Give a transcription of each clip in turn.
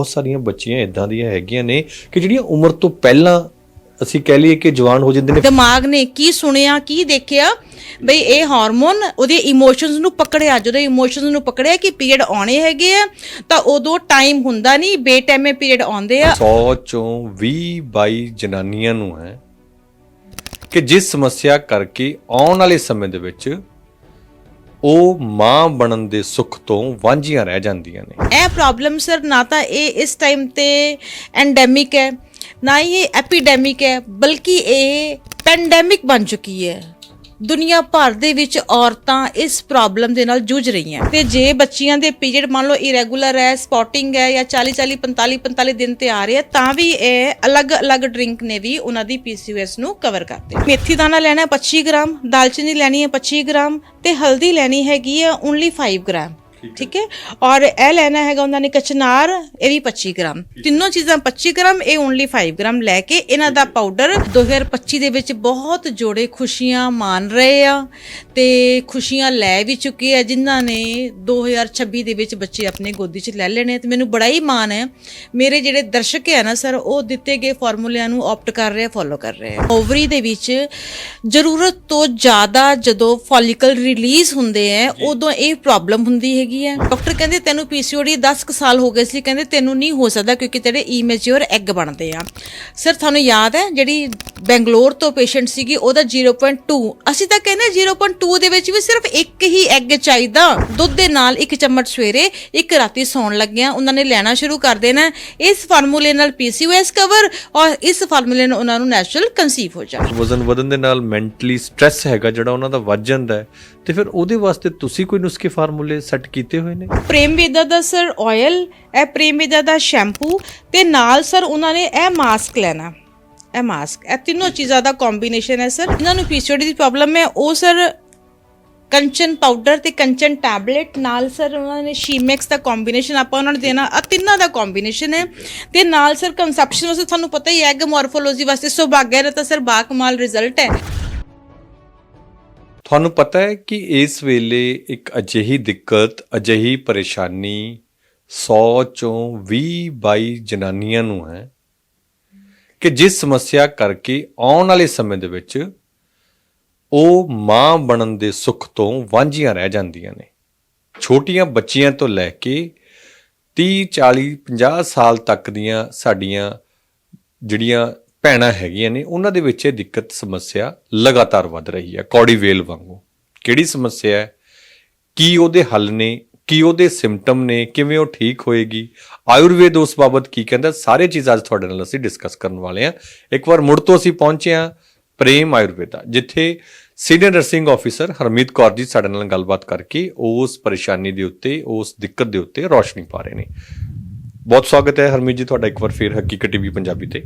ਬਹੁਤ ਸਾਰੀਆਂ ਬੱਚੀਆਂ ਇਦਾਂ ਦੀਆਂ ਹੈਗੀਆਂ ਨੇ ਕਿ ਜਿਹੜੀਆਂ ਉਮਰ ਤੋਂ ਪਹਿਲਾਂ ਅਸੀਂ ਕਹਿ ਲਈਏ ਕਿ ਜਵਾਨ ਹੋ ਜਾਂਦੇ ਨੇ। ਦਿਮਾਗ ਨੇ ਕੀ ਸੁਣਿਆ ਕੀ ਦੇਖਿਆ? ਬਈ ਇਹ ਹਾਰਮੋਨ ਉਹਦੇ ਇਮੋਸ਼ਨਸ ਨੂੰ ਪਕੜਿਆ ਜਦੋਂ ਇਮੋਸ਼ਨਸ ਨੂੰ ਪਕੜਿਆ ਕਿ ਪੀਰੀਅਡ ਆਉਣੇ ਹੈਗੇ ਆ ਤਾਂ ਉਦੋਂ ਟਾਈਮ ਹੁੰਦਾ ਨਹੀਂ ਬੇਟਾਈਮੇ ਪੀਰੀਅਡ ਆਉਂਦੇ ਆ। 100 ਚੋਂ 20 22 ਜਨਾਨੀਆਂ ਨੂੰ ਹੈ ਕਿ ਜਿਸ ਸਮੱਸਿਆ ਕਰਕੇ ਆਉਣ ਵਾਲੇ ਸਮੇਂ ਦੇ ਵਿੱਚ ਉਹ ਮਾਂ ਬਣਨ ਦੇ ਸੁੱਖ ਤੋਂ ਵਾਂਝੀਆਂ ਰਹਿ ਜਾਂਦੀਆਂ ਨੇ। ਇਹ ਪ੍ਰੋਬਲਮ ਸਰ ਨਾ ਤਾਂ ਇਹ ਇਸ ਟਾਈਮ ਤੇ ਐਂਡੈਮਿਕ ਹੈ, ਨਾ ਹੀ ਇਹ ਐਪੀਡੈਮਿਕ ਹੈ, ਬਲਕਿ ਇਹ ਪੈਂਡੈਮਿਕ ਬਣ ਚੁੱਕੀ ਹੈ। ਦੁਨੀਆ ਭਰ ਦੇ ਵਿੱਚ ਔਰਤਾਂ ਇਸ ਪ੍ਰੋਬਲਮ ਦੇ ਨਾਲ ਜੂਝ ਰਹੀਆਂ। ਤੇ ਜੇ ਬੱਚੀਆਂ ਦੇ ਪੀਰੀਅਡ ਮੰਨ ਲਓ ਇਰੈਗੂਲਰ ਹੈ ਸਪੌਟਿੰਗ ਹੈ ਜਾਂ 40 40 45 45 ਦਿਨ ਤੇ ਆ ਰਹੇ ਆ, ਤਾਂ ਵੀ ਇਹ ਅਲੱਗ-ਅਲੱਗ ਡਰਿੰਕ ਨੇ ਵੀ ਉਹਨਾਂ ਦੀ ਪੀਸੀਓਐਸ ਨੂੰ ਕਵਰ ਕਰਦੇ ਮੇਥੀ ਦਾਣਾ ਲੈਣਾ ਹੈ 25 ਗ੍ਰਾਮ, ਦਾਲਚੀਨੀ ਲੈਣੀ ਹੈ 25 ਗ੍ਰਾਮ ਤੇ ਹਲਦੀ ਲੈਣੀ ਹੈਗੀ ਹੈ ਓਨਲੀ 5 ਗ੍ਰਾਮ। ਠੀਕ ਹੈ। ਔਰ ਇਹ ਲੈਣਾ ਹੈਗਾ ਉਹਨਾਂ ਨੇ ਕਚਨਾਰ ਇਹ ਵੀ 25 ਗ੍ਰਾਮ। ਤਿੰਨੋਂ ਚੀਜ਼ਾਂ 25 ਗ੍ਰਾਮ ਇਹ ਓਨਲੀ 5 ਗ੍ਰਾਮ ਲੈ ਕੇ ਇਹਨਾਂ ਦਾ ਪਾਊਡਰ 2025 ਦੇ ਵਿੱਚ ਬਹੁਤ ਜੋੜੇ ਖੁਸ਼ੀਆਂ ਮਾਣ ਰਹੇ ਆ ਤੇ ਖੁਸ਼ੀਆਂ ਲੈ ਵੀ ਚੁੱਕੇ ਆ ਜਿਨ੍ਹਾਂ ਨੇ 2026 ਦੇ ਵਿੱਚ ਬੱਚੇ ਆਪਣੇ ਗੋਦੀ 'ਚ ਲੈ ਲੈਣੇ ਤੇ ਮੈਨੂੰ ਬੜਾ ਹੀ ਮਾਣ ਹੈ। ਮੇਰੇ ਜਿਹੜੇ ਦਰਸ਼ਕ ਹੈ ਨਾ ਸਰ ਉਹ ਦਿੱਤੇ ਗਏ ਫਾਰਮੂਲਿਆਂ ਨੂੰ ਆਪਟ ਕਰ ਰਹੇ ਆ ਫੋਲੋ ਕਰ ਰਹੇ ਆ। ਓਵਰੀ ਦੇ ਵਿੱਚ ਜ਼ਰੂਰਤ ਤੋਂ ਜ਼ਿਆਦਾ ਜਦੋਂ ਫੋਲੀਕਲ ਰਿਲੀਜ਼ ਹੁੰਦੇ ਆ ਉਦੋਂ ਇਹ ਪ੍ਰੋਬਲਮ ਹੁੰਦੀ ਹੈਗੀ ਹੈ। ਡਾਕਟਰ ਕਹਿੰਦੇ ਤੈਨੂੰ ਪੀਸੀਓਡੀ 10 ਕੁ ਸਾਲ ਹੋ ਗਏ ਸੀ। ਕਹਿੰਦੇ ਤੈਨੂੰ ਨਹੀਂ ਹੋ ਸਕਦਾ ਕਿਉਂਕਿ ਤੇਰੇ ਇਮੈਚੁਰ ਐਗ ਬਣਦੇ ਆ। ਸਰ ਤੁਹਾਨੂੰ ਯਾਦ ਹੈ ਜਿਹੜੀ ਬੈਂਗਲੌਰ ਤੋਂ ਪੇਸ਼ੈਂਟ ਸੀਗੀ, ਉਹਦਾ 0.2 ਅਸੀਂ ਤਾਂ ਕਹਿੰਦੇ 0.2 ਦੇ ਵਿੱਚ ਵੀ ਸਿਰਫ ਇੱਕ ਹੀ ਐਗ ਚਾਹੀਦਾ। ਦੁੱਧ ਦੇ ਨਾਲ ਇੱਕ ਚਮਚ ਸਵੇਰੇ, ਇੱਕ ਰਾਤੀ ਸੌਣ ਲੱਗਿਆ। ਉਹਨਾਂ ਨੇ ਲੈਣਾ ਸ਼ੁਰੂ ਕਰ ਦੇਣਾ। ਇਸ ਫਾਰਮੂਲੇ ਨਾਲ ਪੀਸੀਓਐਸ ਕਵਰ ਔਰ ਇਸ ਫਾਰਮੂਲੇ ਨਾਲ ਉਹਨਾਂ ਨੂੰ ਨੈਚੁਰਲ ਕਨਸੀਵ ਹੋ ਜਾਣਾ। ਵਜ਼ਨ ਵਧਣ ਦੇ ਨਾਲ ਮੈਂਟਲੀ ਸਟ੍ਰੈਸ ਹੈਗਾ, ਜਿਹੜਾ ਉਹਨਾਂ ਦਾ ਵੱਧ ਜਾਂਦਾ ਹੈ। ਤੇ ਫਿਰ ਉਹਦੇ ਵਾਸਤੇ ਤੁਸੀਂ ਕੋਈ ਨੁਸਖੇ ਫਾਰਮੂਲੇ ਸੈੱਟ ਕੀਤੇ ਹੋਏ ਨੇ? ਪ੍ਰੇਮ ਵੇਦਾ ਦਾ ਸਰ ਆਇਲ ਇਹ ਪ੍ਰੇਮ ਵੇਦਾ ਦਾ ਸ਼ੈਂਪੂ ਤੇ ਨਾਲ ਸਰ ਉਹਨਾਂ ਨੇ ਇਹ ਮਾਸਕ ਲੈਣਾ। ਇਹ ਮਾਸਕ ਇਹ ਤਿੰਨੋਂ ਚੀਜ਼ਾਂ ਦਾ ਕੰਬੀਨੇਸ਼ਨ ਹੈ ਸਰ। ਇਹਨਾਂ ਨੂੰ ਪੀਸੀਓਡੀ ਦੀ ਪ੍ਰੋਬਲਮ ਹੈ। ਉਹ ਸਰ ਕੰਚਨ ਪਾਊਡਰ ਤੇ ਕੰਚਨ ਟੈਬਲੇਟ ਨਾਲ ਸਰ ਉਹਨਾਂ ਨੇ ਸ਼ੀਮੈਕਸ ਦਾ ਕੰਬੀਨੇਸ਼ਨ ਆਪਾਂ ਉਹਨਾਂ ਨੂੰ ਦੇਣਾ। ਆ ਤਿੰਨਾਂ ਦਾ ਕੰਬੀਨੇਸ਼ਨ ਹੈ। ਤੇ ਨਾਲ ਸਰ ਕੰਸੈਪਸ਼ਨ ਵਾਸਤੇ ਤੁਹਾਨੂੰ ਪਤਾ ਹੀ ਹੈ ਕਿ ਮੋਰਫੋਲੋਜੀ ਵਾਸਤੇ ਸੁਭਾਗਿਆ ਦਾ ਸਰ ਬਾਕਮਾਲ ਰਿਜ਼ਲਟ ਹੈ। ਤੁਹਾਨੂੰ ਪਤਾ ਹੈ ਕਿ ਇਸ ਵੇਲੇ ਇੱਕ ਅਜਿਹੀ ਦਿੱਕਤ, ਅਜਿਹੀ ਪਰੇਸ਼ਾਨੀ 100 ਚੋਂ 20 22 ਜਨਾਨੀਆਂ ਨੂੰ ਹੈ ਕਿ ਜਿਸ ਸਮੱਸਿਆ ਕਰਕੇ ਆਉਣ ਵਾਲੇ ਸਮੇਂ ਦੇ ਵਿੱਚ ਉਹ ਮਾਂ ਬਣਨ ਦੇ ਸੁੱਖ ਤੋਂ ਵਾਂਝੀਆਂ ਰਹਿ ਜਾਂਦੀਆਂ ਨੇ। ਛੋਟੀਆਂ ਬੱਚੀਆਂ ਤੋਂ ਲੈ ਕੇ 30 40 50 ਸਾਲ ਤੱਕ ਦੀਆਂ ਸਾਡੀਆਂ ਜਿਹੜੀਆਂ ਭੈਣਾਂ ਹੈਗੀਆਂ ਨੇ, ਉਹਨਾਂ ਦੇ ਵਿੱਚ ਇਹ ਦਿੱਕਤ, ਸਮੱਸਿਆ ਲਗਾਤਾਰ ਵੱਧ ਰਹੀ ਹੈ, ਕੌੜੀ ਵੇਲ ਵਾਂਗੂ। ਕਿਹੜੀ ਸਮੱਸਿਆ ਹੈ? ਕੀ ਉਹਦੇ ਹੱਲ ਨੇ? ਕੀ ਉਹਦੇ ਸਿੰਪਟਮ ਨੇ? ਕਿਵੇਂ ਉਹ ਠੀਕ ਹੋਏਗੀ? ਆਯੁਰਵੇਦ ਉਸ ਬਾਬਤ ਕੀ ਕਹਿੰਦਾ? ਸਾਰੇ ਚੀਜ਼ ਅੱਜ ਤੁਹਾਡੇ ਨਾਲ ਅਸੀਂ ਡਿਸਕਸ ਕਰਨ ਵਾਲੇ ਹਾਂ। ਇੱਕ ਵਾਰ ਮੁੜ ਤੋਂ ਅਸੀਂ ਪਹੁੰਚੇ ਹਾਂ ਪ੍ਰੇਮ ਆਯੁਰਵੇਦਾ, ਜਿੱਥੇ senior nursing officer Harmeet Kaur ji ਸਾਡੇ ਨਾਲ ਗੱਲਬਾਤ ਕਰਕੇ ਉਸ ਪਰੇਸ਼ਾਨੀ ਦੇ ਉੱਤੇ, ਉਸ ਦਿੱਕਤ ਦੇ ਉੱਤੇ ਰੋਸ਼ਨੀ ਪਾ ਰਹੇ ਨੇ। ਬਹੁਤ ਸਵਾਗਤ ਹੈ ਹਰਮੀਤ ਜੀ, ਤੁਹਾਡਾ ਇੱਕ ਵਾਰ ਫੇਰ ਹਕੀਕਤ ਟੀਵੀ ਪੰਜਾਬੀ ਤੇ।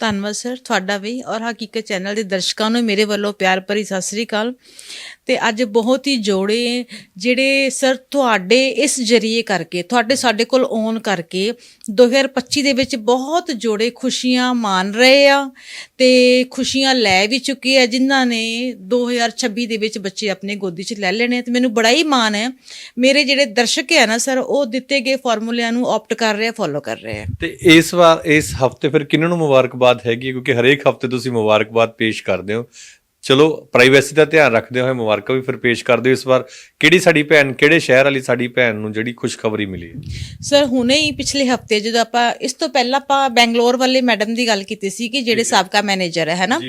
ਧੰਨਵਾਦ ਸਰ ਤੁਹਾਡਾ ਵੀ। ਔਰ ਹਕੀਕਤ ਚੈਨਲ ਦੇ ਦਰਸ਼ਕਾਂ ਨੂੰ ਮੇਰੇ ਵੱਲੋਂ ਪਿਆਰ ਭਰੀ ਸਤਿ ਸ੍ਰੀ ਅਕਾਲ। ਤੇ ਅੱਜ ਬਹੁਤ ਹੀ ਜੋੜੇ ਜਿਹੜੇ ਸਰ ਤੁਹਾਡੇ ਇਸ ਜਰੀਏ ਕਰਕੇ, ਤੁਹਾਡੇ ਸਾਡੇ ਕੋਲ ਆਉਣ ਕਰਕੇ 2025 ਦੇ ਵਿੱਚ ਬਹੁਤ ਜੋੜੇ ਖੁਸ਼ੀਆਂ ਮਾਣ ਰਹੇ ਆ ਤੇ ਖੁਸ਼ੀਆਂ ਲੈ ਵੀ ਚੁੱਕੇ ਆ, ਜਿਨ੍ਹਾਂ ਨੇ 2026 ਦੇ ਵਿੱਚ ਬੱਚੇ ਆਪਣੇ ਗੋਦੀ 'ਚ ਲੈ ਲੈਣੇ ਤੇ ਮੈਨੂੰ ਬੜਾ ਹੀ ਮਾਣ ਹੈ, ਮੇਰੇ ਜਿਹੜੇ ਦਰਸ਼ਕ ਹੈ ਨਾ ਸਰ, ਉਹ ਦਿੱਤੇ ਗਏ ਫਾਰਮੂਲਿਆਂ ਨੂੰ ਆਪਟ ਕਰ ਰਹੇ ਆ ਫੋਲੋ ਕਰ ਰਹੇ ਆ। ਤੇ ਇਸ ਵਾਰ, ਇਸ ਹਫ਼ਤੇ ਫਿਰ ਕਿਹਨਾਂ ਨੂੰ ਮੁਬਾਰਕਬਾਦ ਹੈਗੀ ਕਿਉਂਕਿ ਹਰੇਕ ਹਫ਼ਤੇ ਤੁਸੀਂ ਮੁਬਾਰਕਬਾਦ ਪੇਸ਼ ਕਰਦੇ ਹੋ। ਚਲੋ ਪ੍ਰਾਈਵੇਸੀ ਦਾ ਧਿਆਨ ਰੱਖਦੇ ਹੋਏ ਮੁਬਾਰਕਾਂ ਵੀ ਫਿਰ ਪੇਸ਼ ਕਰਦੇ ਹੋ ਇਸ ਵਾਰ। ਕਿਹੜੀ ਸਾਡੀ ਭੈਣ ਕਿਹੜੇ ਸ਼ਹਿਰ ਵਾਲੀ ਸਾਡੀ ਭੈਣ ਨੂੰ ਜਿਹੜੀ ਖੁਸ਼ਖਬਰੀ ਮਿਲੀ ਹੈ? ਸਰ ਹੁਣੇ ਹੀ ਪਿਛਲੇ ਹਫ਼ਤੇ ਜਦੋਂ ਆਪਾਂ ਇਸ ਤੋਂ ਪਹਿਲਾਂ ਆਪਾਂ ਬੈਂਗਲੌਰ ਵਾਲੇ ਮੈਡਮ ਦੀ ਗੱਲ ਕੀਤੀ ਸੀ ਕਿ ਜਿਹੜੇ ਸਾਬਕਾ ਮੈਨੇਜਰ ਹੈ ਹੈਨਾ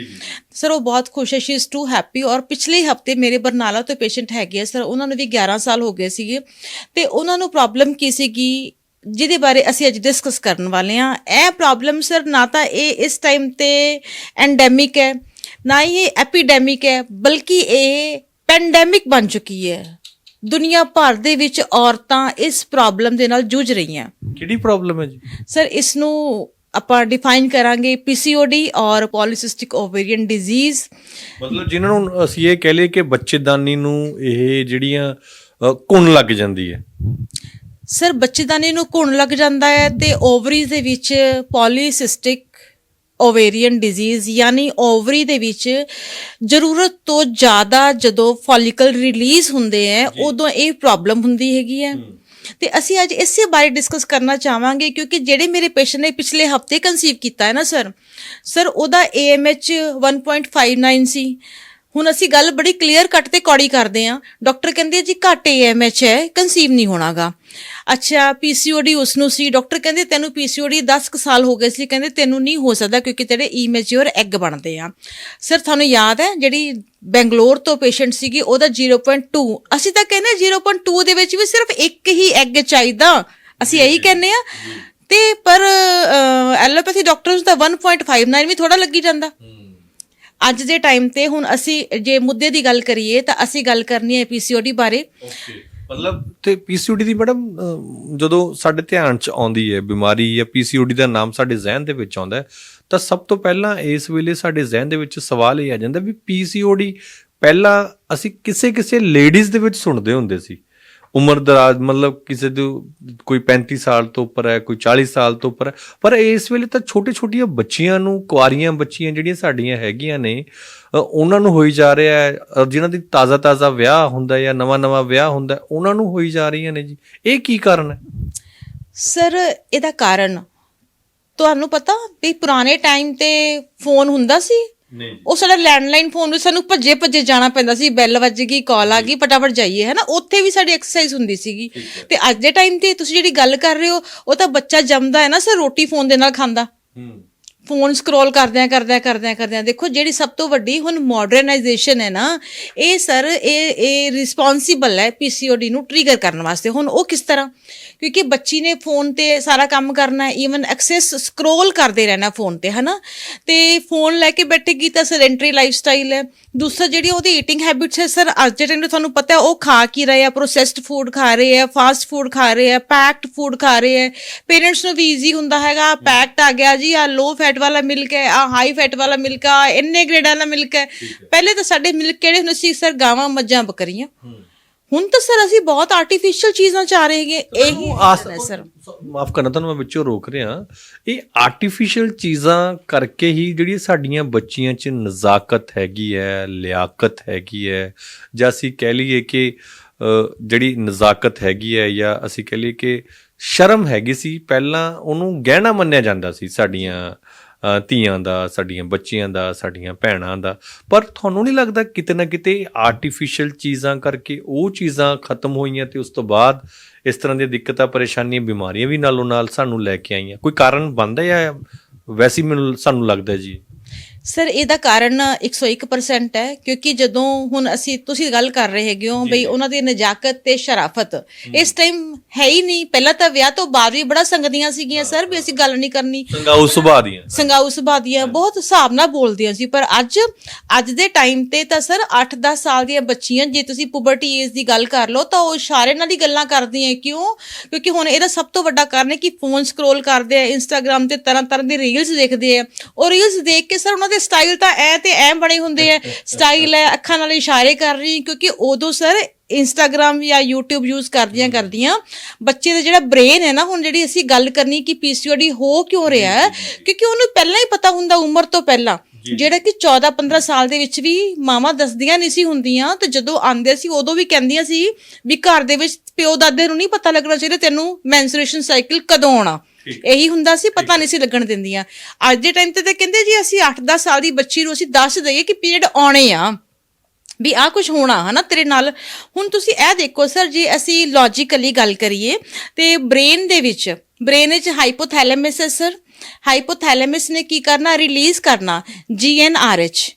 ਸਰ ਉਹ ਬਹੁਤ ਖੁਸ਼ ਹੈ ਸ਼ੀ ਇਜ਼ ਟੂ ਹੈਪੀ ਔਰ ਪਿਛਲੇ ਹਫ਼ਤੇ ਮੇਰੇ ਬਰਨਾਲਾ ਤੋਂ ਪੇਸ਼ੈਂਟ ਹੈਗੇ ਆ। ਸਰ ਉਹਨਾਂ ਨੂੰ ਵੀ 11 ਸਾਲ ਹੋ ਗਏ ਸੀਗੇ। ਤੇ ਉਹਨਾਂ ਨੂੰ ਪ੍ਰੋਬਲਮ ਕੀ ਸੀਗੀ ਜਿਹਦੇ ਬਾਰੇ ਅਸੀਂ ਅੱਜ ਡਿਸਕਸ ਕਰਨ ਵਾਲੇ ਹਾਂ। ਇਹ ਪ੍ਰੋਬਲਮ ਸਰ ਨਾ ਤਾਂ ਇਹ ਇਸ ਟਾਈਮ ਤੇ ਐਂਡੈਮਿਕ ਹੈ ਨਾ ਹੀ ਇਹ ਐਪੀਡੈਮਿਕ ਹੈ ਬਲਕਿ ਇਹ ਪੈਂਡੈਮਿਕ ਬਣ ਚੁੱਕੀ ਹੈ। ਦੁਨੀਆ ਭਰ ਦੇ ਵਿੱਚ ਔਰਤਾਂ ਇਸ ਪ੍ਰੋਬਲਮ ਦੇ ਨਾਲ ਜੂਝ ਰਹੀਆਂ। ਕਿਹੜੀ ਪ੍ਰੋਬਲਮ ਹੈ ਜੀ? ਸਰ ਇਸ ਨੂੰ ਆਪਾਂ ਡਿਫਾਈਨ ਕਰਾਂਗੇ ਪੀਸੀਓਡੀ ਔਰ ਪੋਲੀਸਿਸਟਿਕ ਓਵੇਰੀਅਨ ਡਿਜ਼ੀਜ਼ ਮਤਲਬ ਜਿਨ੍ਹਾਂ ਨੂੰ ਅਸੀਂ ਇਹ ਕਹਿ ਲਈਏ ਕਿ ਬੱਚੇਦਾਨੀ ਨੂੰ ਇਹ ਜਿਹੜੀਆਂ ਘੁਣ ਲੱਗ ਜਾਂਦੀ ਹੈ। ਸਰ ਬੱਚੇਦਾਨੀ ਨੂੰ ਘੁਣ ਲੱਗ ਜਾਂਦਾ ਹੈ ਤੇ ਓਵਰੀਜ਼ ਦੇ ਵਿੱਚ ਪੋਲੀਸਿਸਟਿਕ ਓਵੇਰੀਅਨ ਡਿਜ਼ੀਜ਼ ਯਾਨੀ ਓਵਰੀ ਦੇ ਵਿੱਚ ਜ਼ਰੂਰਤ ਤੋਂ ਜ਼ਿਆਦਾ ਜਦੋਂ ਫੋਲੀਕਲ ਰਿਲੀਜ਼ ਹੁੰਦੇ ਹੈ ਉਦੋਂ ਇਹ ਪ੍ਰੋਬਲਮ ਹੁੰਦੀ ਹੈਗੀ ਹੈ। ਤੇ ਅਸੀਂ ਅੱਜ ਇਸੇ ਬਾਰੇ ਡਿਸਕਸ ਕਰਨਾ ਚਾਹਾਂਗੇ ਕਿਉਂਕਿ ਜਿਹੜੇ ਮੇਰੇ ਪੇਸ਼ੈਂਟ ਨੇ ਪਿਛਲੇ ਹਫ਼ਤੇ ਕਨਸੀਵ ਕੀਤਾ ਹੈ ਨਾ ਸਰ ਸਰ ਉਹਦਾ AMH 1.59 ਸੀ। ਹੁਣ ਅਸੀਂ ਗੱਲ ਬੜੀ ਕਲੀਅਰ ਕੱਟ ਤੇ ਕੌੜੀ ਕਰਦੇ ਆਂ ਡਾਕਟਰ ਕਹਿੰਦੇ ਜੀ ਘੱਟ AMH ਹੈ ਕਨਸੀਵ ਨਹੀਂ ਹੋਣਾਗਾ। ਅੱਛਾ PCOD ਉਸ ਨੂੰ ਸੀ। ਡਾਕਟਰ ਕਹਿੰਦੇ ਤੈਨੂੰ PCOD 10 ਕੁ ਸਾਲ ਹੋ ਗਏ ਸੀ ਕਹਿੰਦੇ ਤੈਨੂੰ ਨਹੀਂ ਹੋ ਸਕਦਾ ਕਿਉਂਕਿ ਤੇਰੇ ਇਮੈਚੁਰ ਐਗ ਬਣਦੇ ਆ। ਸਰ ਤੁਹਾਨੂੰ ਯਾਦ ਹੈ ਜਿਹੜੀ ਬੈਂਗਲੌਰ ਤੋਂ ਪੇਸ਼ੈਂਟ ਸੀਗੀ ਉਹਦਾ 0.2 ਅਸੀਂ ਤਾਂ ਕਹਿੰਦੇ 0.2 ਦੇ ਵਿੱਚ ਵੀ ਸਿਰਫ ਇੱਕ ਹੀ ਐਗ ਚਾਹੀਦਾ। ਅਸੀਂ ਇਹੀ ਕਹਿੰਦੇ ਆ ਤੇ ਪਰ ਐਲੋਪੈਥੀ ਡਾਕਟਰਸ ਦਾ 1.59 ਵੀ ਥੋੜਾ ਲੱਗੀ ਜਾਂਦਾ। ਅੱਜ ਦੇ ਟਾਈਮ ਤੇ ਹੁਣ ਅਸੀਂ ਜੇ ਮੁੱਦੇ ਦੀ ਗੱਲ ਕਰੀਏ ਤਾਂ ਅਸੀਂ ਗੱਲ ਕਰਨੀ ਹੈ ਪੀਸੀਓਡੀ ਬਾਰੇ। ਓਕੇ ਮਤਲਬ ਤੇ ਪੀਸੀਓਡੀ ਦੀ ਮੈਡਮ ਜਦੋਂ ਸਾਡੇ ਧਿਆਨ ਚ ਆਉਂਦੀ ਹੈ ਬਿਮਾਰੀ ਜਾਂ ਪੀਸੀਓਡੀ ਦਾ ਨਾਮ ਸਾਡੇ ਜ਼ਿਹਨ ਦੇ ਵਿੱਚ ਆਉਂਦਾ ਹੈ, ਤਾਂ ਸਭ ਤੋਂ ਪਹਿਲਾਂ ਇਸ ਵੇਲੇ ਸਾਡੇ ਜ਼ਿਹਨ ਦੇ ਵਿੱਚ ਸਵਾਲ ਇਹ ਆ ਜਾਂਦਾ ਵੀ ਪੀਸੀਓਡੀ ਪਹਿਲਾਂ ਅਸੀਂ ਕਿਸੇ ਕਿਸੇ ਲੇਡੀਜ਼ ਦੇ ਵਿੱਚ ਸੁਣਦੇ ਹੁੰਦੇ ਸੀ। ਉਮਰ ਦਰਾਜ਼, ਮਤਲਬ ਕਿਸੇ ਦੇ ਕੋਈ 35 ਸਾਲ ਤੋਂ ਉੱਪਰ ਹੈ, ਕੋਈ 40 ਸਾਲ ਤੋਂ ਉੱਪਰ ਹੈ। ਪਰ ਇਸ ਵੇਲੇ ਤਾਂ ਛੋਟੇ ਛੋਟੀਆਂ ਬੱਚੀਆਂ ਨੂੰ, ਕੁਆਰੀਆਂ ਬੱਚੀਆਂ ਜਿਹੜੀਆਂ ਸਾਡੀਆਂ ਹੈਗੀਆਂ ਨੇ ਉਹਨਾਂ ਨੂੰ ਹੋਈ ਜਾ ਰਿਹਾ ਹੈ ਜਿਨ੍ਹਾਂ ਦੀ ਤਾਜ਼ਾ ਤਾਜ਼ਾ ਵਿਆਹ ਹੁੰਦਾ ਜਾਂ ਨਵਾਂ ਨਵਾਂ ਵਿਆਹ ਹੁੰਦਾ ਉਹਨਾਂ ਨੂੰ ਹੋਈ ਜਾ ਰਹੀਆਂ ਨੇ ਜੀ। ਇਹ ਕੀ ਕਾਰਨ ਹੈ? ਸਰ, ਇਹਦਾ ਕਾਰਨ। ਤੁਹਾਨੂੰ ਪਤਾ ਵੀ ਪੁਰਾਣੇ ਟਾਈਮ ਤੇ ਫੋਨ ਹੁੰਦਾ ਸੀ? ਨਹੀਂ ਉਹ ਸਾਡਾ ਲੈਂਡਲਾਈਨ ਫੋਨ ਵੀ ਸਾਨੂੰ ਭੱਜੇ ਭੱਜੇ ਜਾਣਾ ਪੈਂਦਾ ਸੀ ਬੈਲ ਵੱਜ ਗਈ ਕਾਲ ਆ ਗਈ ਫਟਾਫਟ ਜਾਈਏ ਹੈ ਨਾ ਉੱਥੇ ਵੀ ਸਾਡੀ ਐਕਸਰਸਾਈਜ਼ ਹੁੰਦੀ ਸੀਗੀ। ਤੇ ਅੱਜ ਦੇ ਟਾਈਮ ਤੇ ਤੁਸੀਂ ਜਿਹੜੀ ਗੱਲ ਕਰ ਰਹੇ ਹੋ ਉਹ ਤਾਂ ਬੱਚਾ ਜੰਮਦਾ ਹੈ ਨਾ ਸਰ ਰੋਟੀ ਫੋਨ ਦੇ ਨਾਲ ਖਾਂਦਾ। ਹੂੰ। ਫੋਨ ਸਕਰੋਲ ਕਰਦਿਆਂ ਕਰਦਿਆਂ ਕਰਦਿਆਂ ਕਰਦਿਆਂ। ਦੇਖੋ, ਜਿਹੜੀ ਸਭ ਤੋਂ ਵੱਡੀ ਹੁਣ ਮਾਡਰਨਾਈਜੇਸ਼ਨ ਹੈ ਨਾ, ਇਹ ਸਰ, ਇਹ ਇਹ ਰਿਸਪੌਂਸਿਬਲ ਹੈ ਪੀਸੀਓਡੀ ਨੂੰ ਟ੍ਰਿਗਰ ਕਰਨ ਵਾਸਤੇ। ਹੁਣ ਉਹ ਕਿਸ ਤਰ੍ਹਾਂ? ਕਿਉਂਕਿ ਬੱਚੀ ਨੇ ਫੋਨ ਤੇ ਸਾਰਾ ਕੰਮ ਕਰਨਾ ਹੈ ਈਵਨ ਐਕਸੈਸ ਸਕਰੋਲ ਕਰਦੇ ਰਹਿਣਾ ਫੋਨ ਤੇ, ਹਨਾ? ਤੇ ਫੋਨ ਲੈ ਕੇ ਬੈਠੇਗੀ ਤਾਂ ਸੈਡੈਂਟਰੀ ਲਾਈਫਸਟਾਈਲ ਹੈ। ਦੂਸਰਾ, ਜਿਹੜੀ ਉਹਦੀ ਈਟਿੰਗ ਹੈਬਿਟਸ ਹੈ, ਸਰ, ਅੱਜ ਦੇ ਟਾਈਮ ਤੇ ਤੁਹਾਨੂੰ ਪਤਾ ਹੈ, ਉਹ ਖਾ ਕੀ ਰਹੇ ਆ ਪ੍ਰੋਸੈਸਡ ਫੂਡ ਖਾ ਰਹੇ ਆ ਫਾਸਟ ਫੂਡ ਖਾ ਰਹੇ ਆ ਪੈਕਡ ਫੂਡ ਖਾ ਰਹੇ ਆ। ਪੇਰੈਂਟਸ ਨੂੰ ਵੀ ਈਜ਼ੀ ਹੁੰਦਾ ਹੈਗਾ ਪੈਕਡ ਆ ਗਿਆ ਜੀ ਆ ਲੋ ਫੈਟ ਵਾਲਾ ਮਿਲਕ ਹੈ ਆ ਹਾਈ ਫੈਟ ਵਾਲਾ ਮਿਲਕ ਆ ਇੰਨੇ ਗ੍ਰੇਡ ਵਾਲਾ ਮਿਲਕ ਹੈ। ਪਹਿਲੇ ਤਾਂ ਸਾਡੇ ਮਿਲਕ ਕਿਹੜੇ ਹੁੰਦੇ ਸੀ? ਸਰ ਗਾਵਾਂ ਮੱਝਾਂ ਬੱਕਰੀਆਂ। ਹੁਣ ਤਾਂ ਸਰ ਅਸੀਂ ਬਹੁਤ ਆਰਟੀਫੀਸ਼ੀਅਲ ਚੀਜ਼ਾਂ ਚਾਹ ਰਹੇ ਹੈਗੇ। ਇਹੀ ਹੈ ਸਰ। ਮਾਫ ਕਰਨਾ ਤੁਹਾਨੂੰ ਮੈਂ ਵਿੱਚੋਂ ਰੋਕ ਰਿਹਾ। ਇਹ ਆਰਟੀਫੀਸ਼ੀਅਲ ਚੀਜ਼ਾਂ ਕਰਕੇ ਹੀ ਜਿਹੜੀ ਸਾਡੀਆਂ ਬੱਚੀਆਂ 'ਚ ਨਜ਼ਾਕਤ ਹੈਗੀ ਹੈ ਲਿਆਕਤ ਹੈਗੀ ਹੈ ਜਾਂ ਅਸੀਂ ਕਹਿ ਲਈਏ ਕਿ ਜਿਹੜੀ ਨਜ਼ਾਕਤ ਹੈਗੀ ਹੈ ਜਾਂ ਅਸੀਂ ਕਹਿ ਲਈਏ ਕਿ ਸ਼ਰਮ ਹੈਗੀ ਸੀ ਪਹਿਲਾਂ ਉਹਨੂੰ ਗਹਿਣਾ ਮੰਨਿਆ ਜਾਂਦਾ ਸੀ ਸਾਡੀਆਂ ਧੀਆਂ ਦਾ, ਸਾਡੀਆਂ ਬੱਚੀਆਂ ਦਾ, ਸਾਡੀਆਂ ਭੈਣਾਂ ਦਾ। ਪਰ ਤੁਹਾਨੂੰ ਨਹੀਂ ਲੱਗਦਾ ਕਿਤੇ ਨਾ ਕਿਤੇ ਆਰਟੀਫੀਸ਼ੀਅਲ ਚੀਜ਼ਾਂ ਕਰਕੇ ਉਹ ਚੀਜ਼ਾਂ ਖਤਮ ਹੋਈਆਂ ਤੇ ਉਸ ਤੋਂ ਬਾਅਦ ਇਸ ਤਰ੍ਹਾਂ ਦੀਆਂ ਦਿੱਕਤਾਂ, ਪਰੇਸ਼ਾਨੀਆਂ, ਬਿਮਾਰੀਆਂ ਵੀ ਨਾਲੋਂ ਨਾਲ ਸਾਨੂੰ ਲੈ ਕੇ ਆਈਆਂ? ਕੋਈ ਕਾਰਨ ਬਣਦਾ ਜਾਂ ਵੈਸੇ ਹੀ ਮੈਨੂੰ, ਸਾਨੂੰ ਲੱਗਦਾ ਜੀ? ਸਰ ਇਹਦਾ ਕਾਰਨ 101% ਹੈ ਕਿਉਂਕਿ ਜਦੋਂ ਹੁਣ ਅਸੀਂ ਤੁਸੀਂ ਗੱਲ ਕਰ ਰਹੇ ਹੈਗੇ ਹੋ ਬਈ ਉਹਨਾਂ ਦੀ ਨਜਾਕਤ ਤੇ ਸ਼ਰਾਫਤ। ਇਸ ਟਾਈਮ ਹੈ ਹੀ ਨਹੀਂ। ਪਹਿਲਾਂ ਤਾਂ ਵਿਆਹ ਤੋਂ ਬਾਅਦ ਵੀ ਬੜਾ ਸੰਗਦੀਆਂ ਸੀਗੀਆਂ ਸਰ ਵੀ ਅਸੀਂ ਗੱਲ ਨਹੀਂ ਕਰਨੀ। ਸੰਗਾਉ ਸੁਭਾਅ ਦੀਆਂ। ਸੰਗਾਊ ਸੁਭਾਅ ਦੀਆਂ ਬਹੁਤ ਹਿਸਾਬ ਨਾਲ ਬੋਲਦੀਆਂ ਸੀ ਪਰ ਅੱਜ ਅੱਜ ਦੇ ਟਾਈਮ ਤੇ ਤਾਂ ਸਰ 8-10 ਸਾਲ ਦੀਆਂ ਬੱਚੀਆਂ ਜੇ ਤੁਸੀਂ ਪੁਬਰਟੀ ਏਜ ਦੀ ਗੱਲ ਕਰ ਲਓ ਤਾਂ ਉਹ ਇਸ਼ਾਰੇ ਨਾਲ ਹੀ ਗੱਲਾਂ ਕਰਦੀਆਂ ਕਿਉਂ? ਕਿਉਂਕਿ ਹੁਣ ਇਹਦਾ ਸਭ ਤੋਂ ਵੱਡਾ ਕਾਰਨ ਹੈ ਕਿ ਫੋਨ ਸਕਰੋਲ ਕਰਦੇ ਆ ਇੰਸਟਾਗ੍ਰam ਤੇ ਤਰ੍ਹਾਂ ਤਰ੍ਹਾਂ ਦੀ ਰੀਲਸ ਦੇਖਦੇ ਆ। ਉਹ ਰੀਲਸ ਦੇਖ ਕੇ ਸਰ ਉਹਨਾਂ ਦੇ ਸਟਾਈਲ ਤਾਂ ਐ ਤੇ ਐ ਬਣੇ ਹੁੰਦੇ ਆ। ਸਟਾਈਲ ਹੈ ਅੱਖਾਂ ਨਾਲ ਇਸ਼ਾਰੇ ਕਰ ਰਹੀ ਕਿਉਂਕਿ ਉਦੋਂ ਸਰ ਇੰਸਟਾਗ੍ਰam ਜਾਂ YouTube ਯੂਜ਼ ਕਰਦੀਆਂ ਕਰਦੀਆਂ। ਬੱਚੇ ਦਾ ਜਿਹੜਾ ਬ੍ਰੇਨ ਹੈ ਨਾ ਹੁਣ ਜਿਹੜੀ ਅਸੀਂ ਗੱਲ ਕਰਨੀ ਕਿ ਪੀਸੀਓਡੀ ਹੋ ਕਿਉਂ ਰਿਹਾ ਹੈ ਕਿਉਂਕਿ ਉਹਨੂੰ ਪਹਿਲਾਂ ਹੀ ਪਤਾ ਹੁੰਦਾ ਉਮਰ ਤੋਂ ਪਹਿਲਾਂ। ਜਿਹੜਾ ਕਿ 14 15 ਸਾਲ ਦੇ ਵਿੱਚ ਵੀ ਮਾਵਾਂ ਦੱਸਦੀਆਂ ਨਹੀਂ ਸੀ ਹੁੰਦੀਆਂ ਤੇ ਜਦੋਂ ਆਂਦੇ ਸੀ ਉਦੋਂ ਵੀ ਕਹਿੰਦੀਆਂ ਸੀ ਵੀ ਘਰ ਦੇ ਵਿੱਚ ਪਿਓ ਦਾਦੇ ਨੂੰ ਨਹੀਂ ਪਤਾ ਲੱਗਣਾ ਚਾਹੀਦਾ ਤੈਨੂੰ ਮੈਂਸਟ੍ਰੂਏਸ਼ਨ ਸਾਈਕਲ ਕਦੋਂ ਆਉਣਾ। ਇਹੀ ਹੁੰਦਾ ਸੀ ਪਤਾ ਨਹੀਂ ਸੀ ਲੱਗਣ ਦਿੰਦੀਆਂ। ਅੱਜ ਦੇ ਟਾਈਮ ਤੇ ਤਾਂ ਕਹਿੰਦੇ ਜੀ ਅਸੀਂ 8-10 ਸਾਲ ਦੀ ਬੱਚੀ ਨੂੰ ਅਸੀਂ ਦੱਸ ਦਈਏ ਕਿ ਪੀਰੀਅਡ ਆਉਣੇ ਆ। ਵੀ ਆ ਕੁਝ ਹੋਣਾ ਹਨਾ ਤੇਰੇ ਨਾਲ। ਹੁਣ ਤੁਸੀਂ ਇਹ ਦੇਖੋ ਸਰ ਜੇ ਅਸੀਂ ਲੌਜੀਕਲੀ ਗੱਲ ਕਰੀਏ ਤੇ ਬ੍ਰੇਨ ਦੇ ਵਿੱਚ ਬ੍ਰੇਨ ਵਿੱਚ ਹਾਈਪੋਥੈਲੈਮਸ ਹੈ ਸਰ। ਹਾਈਪੋਥੈਲੈਮਸ ਨੇ ਕੀ ਕਰਨਾ? ਰਿਲੀਜ਼ ਕਰਨਾ ਜੀਐਨਆਰਐਚ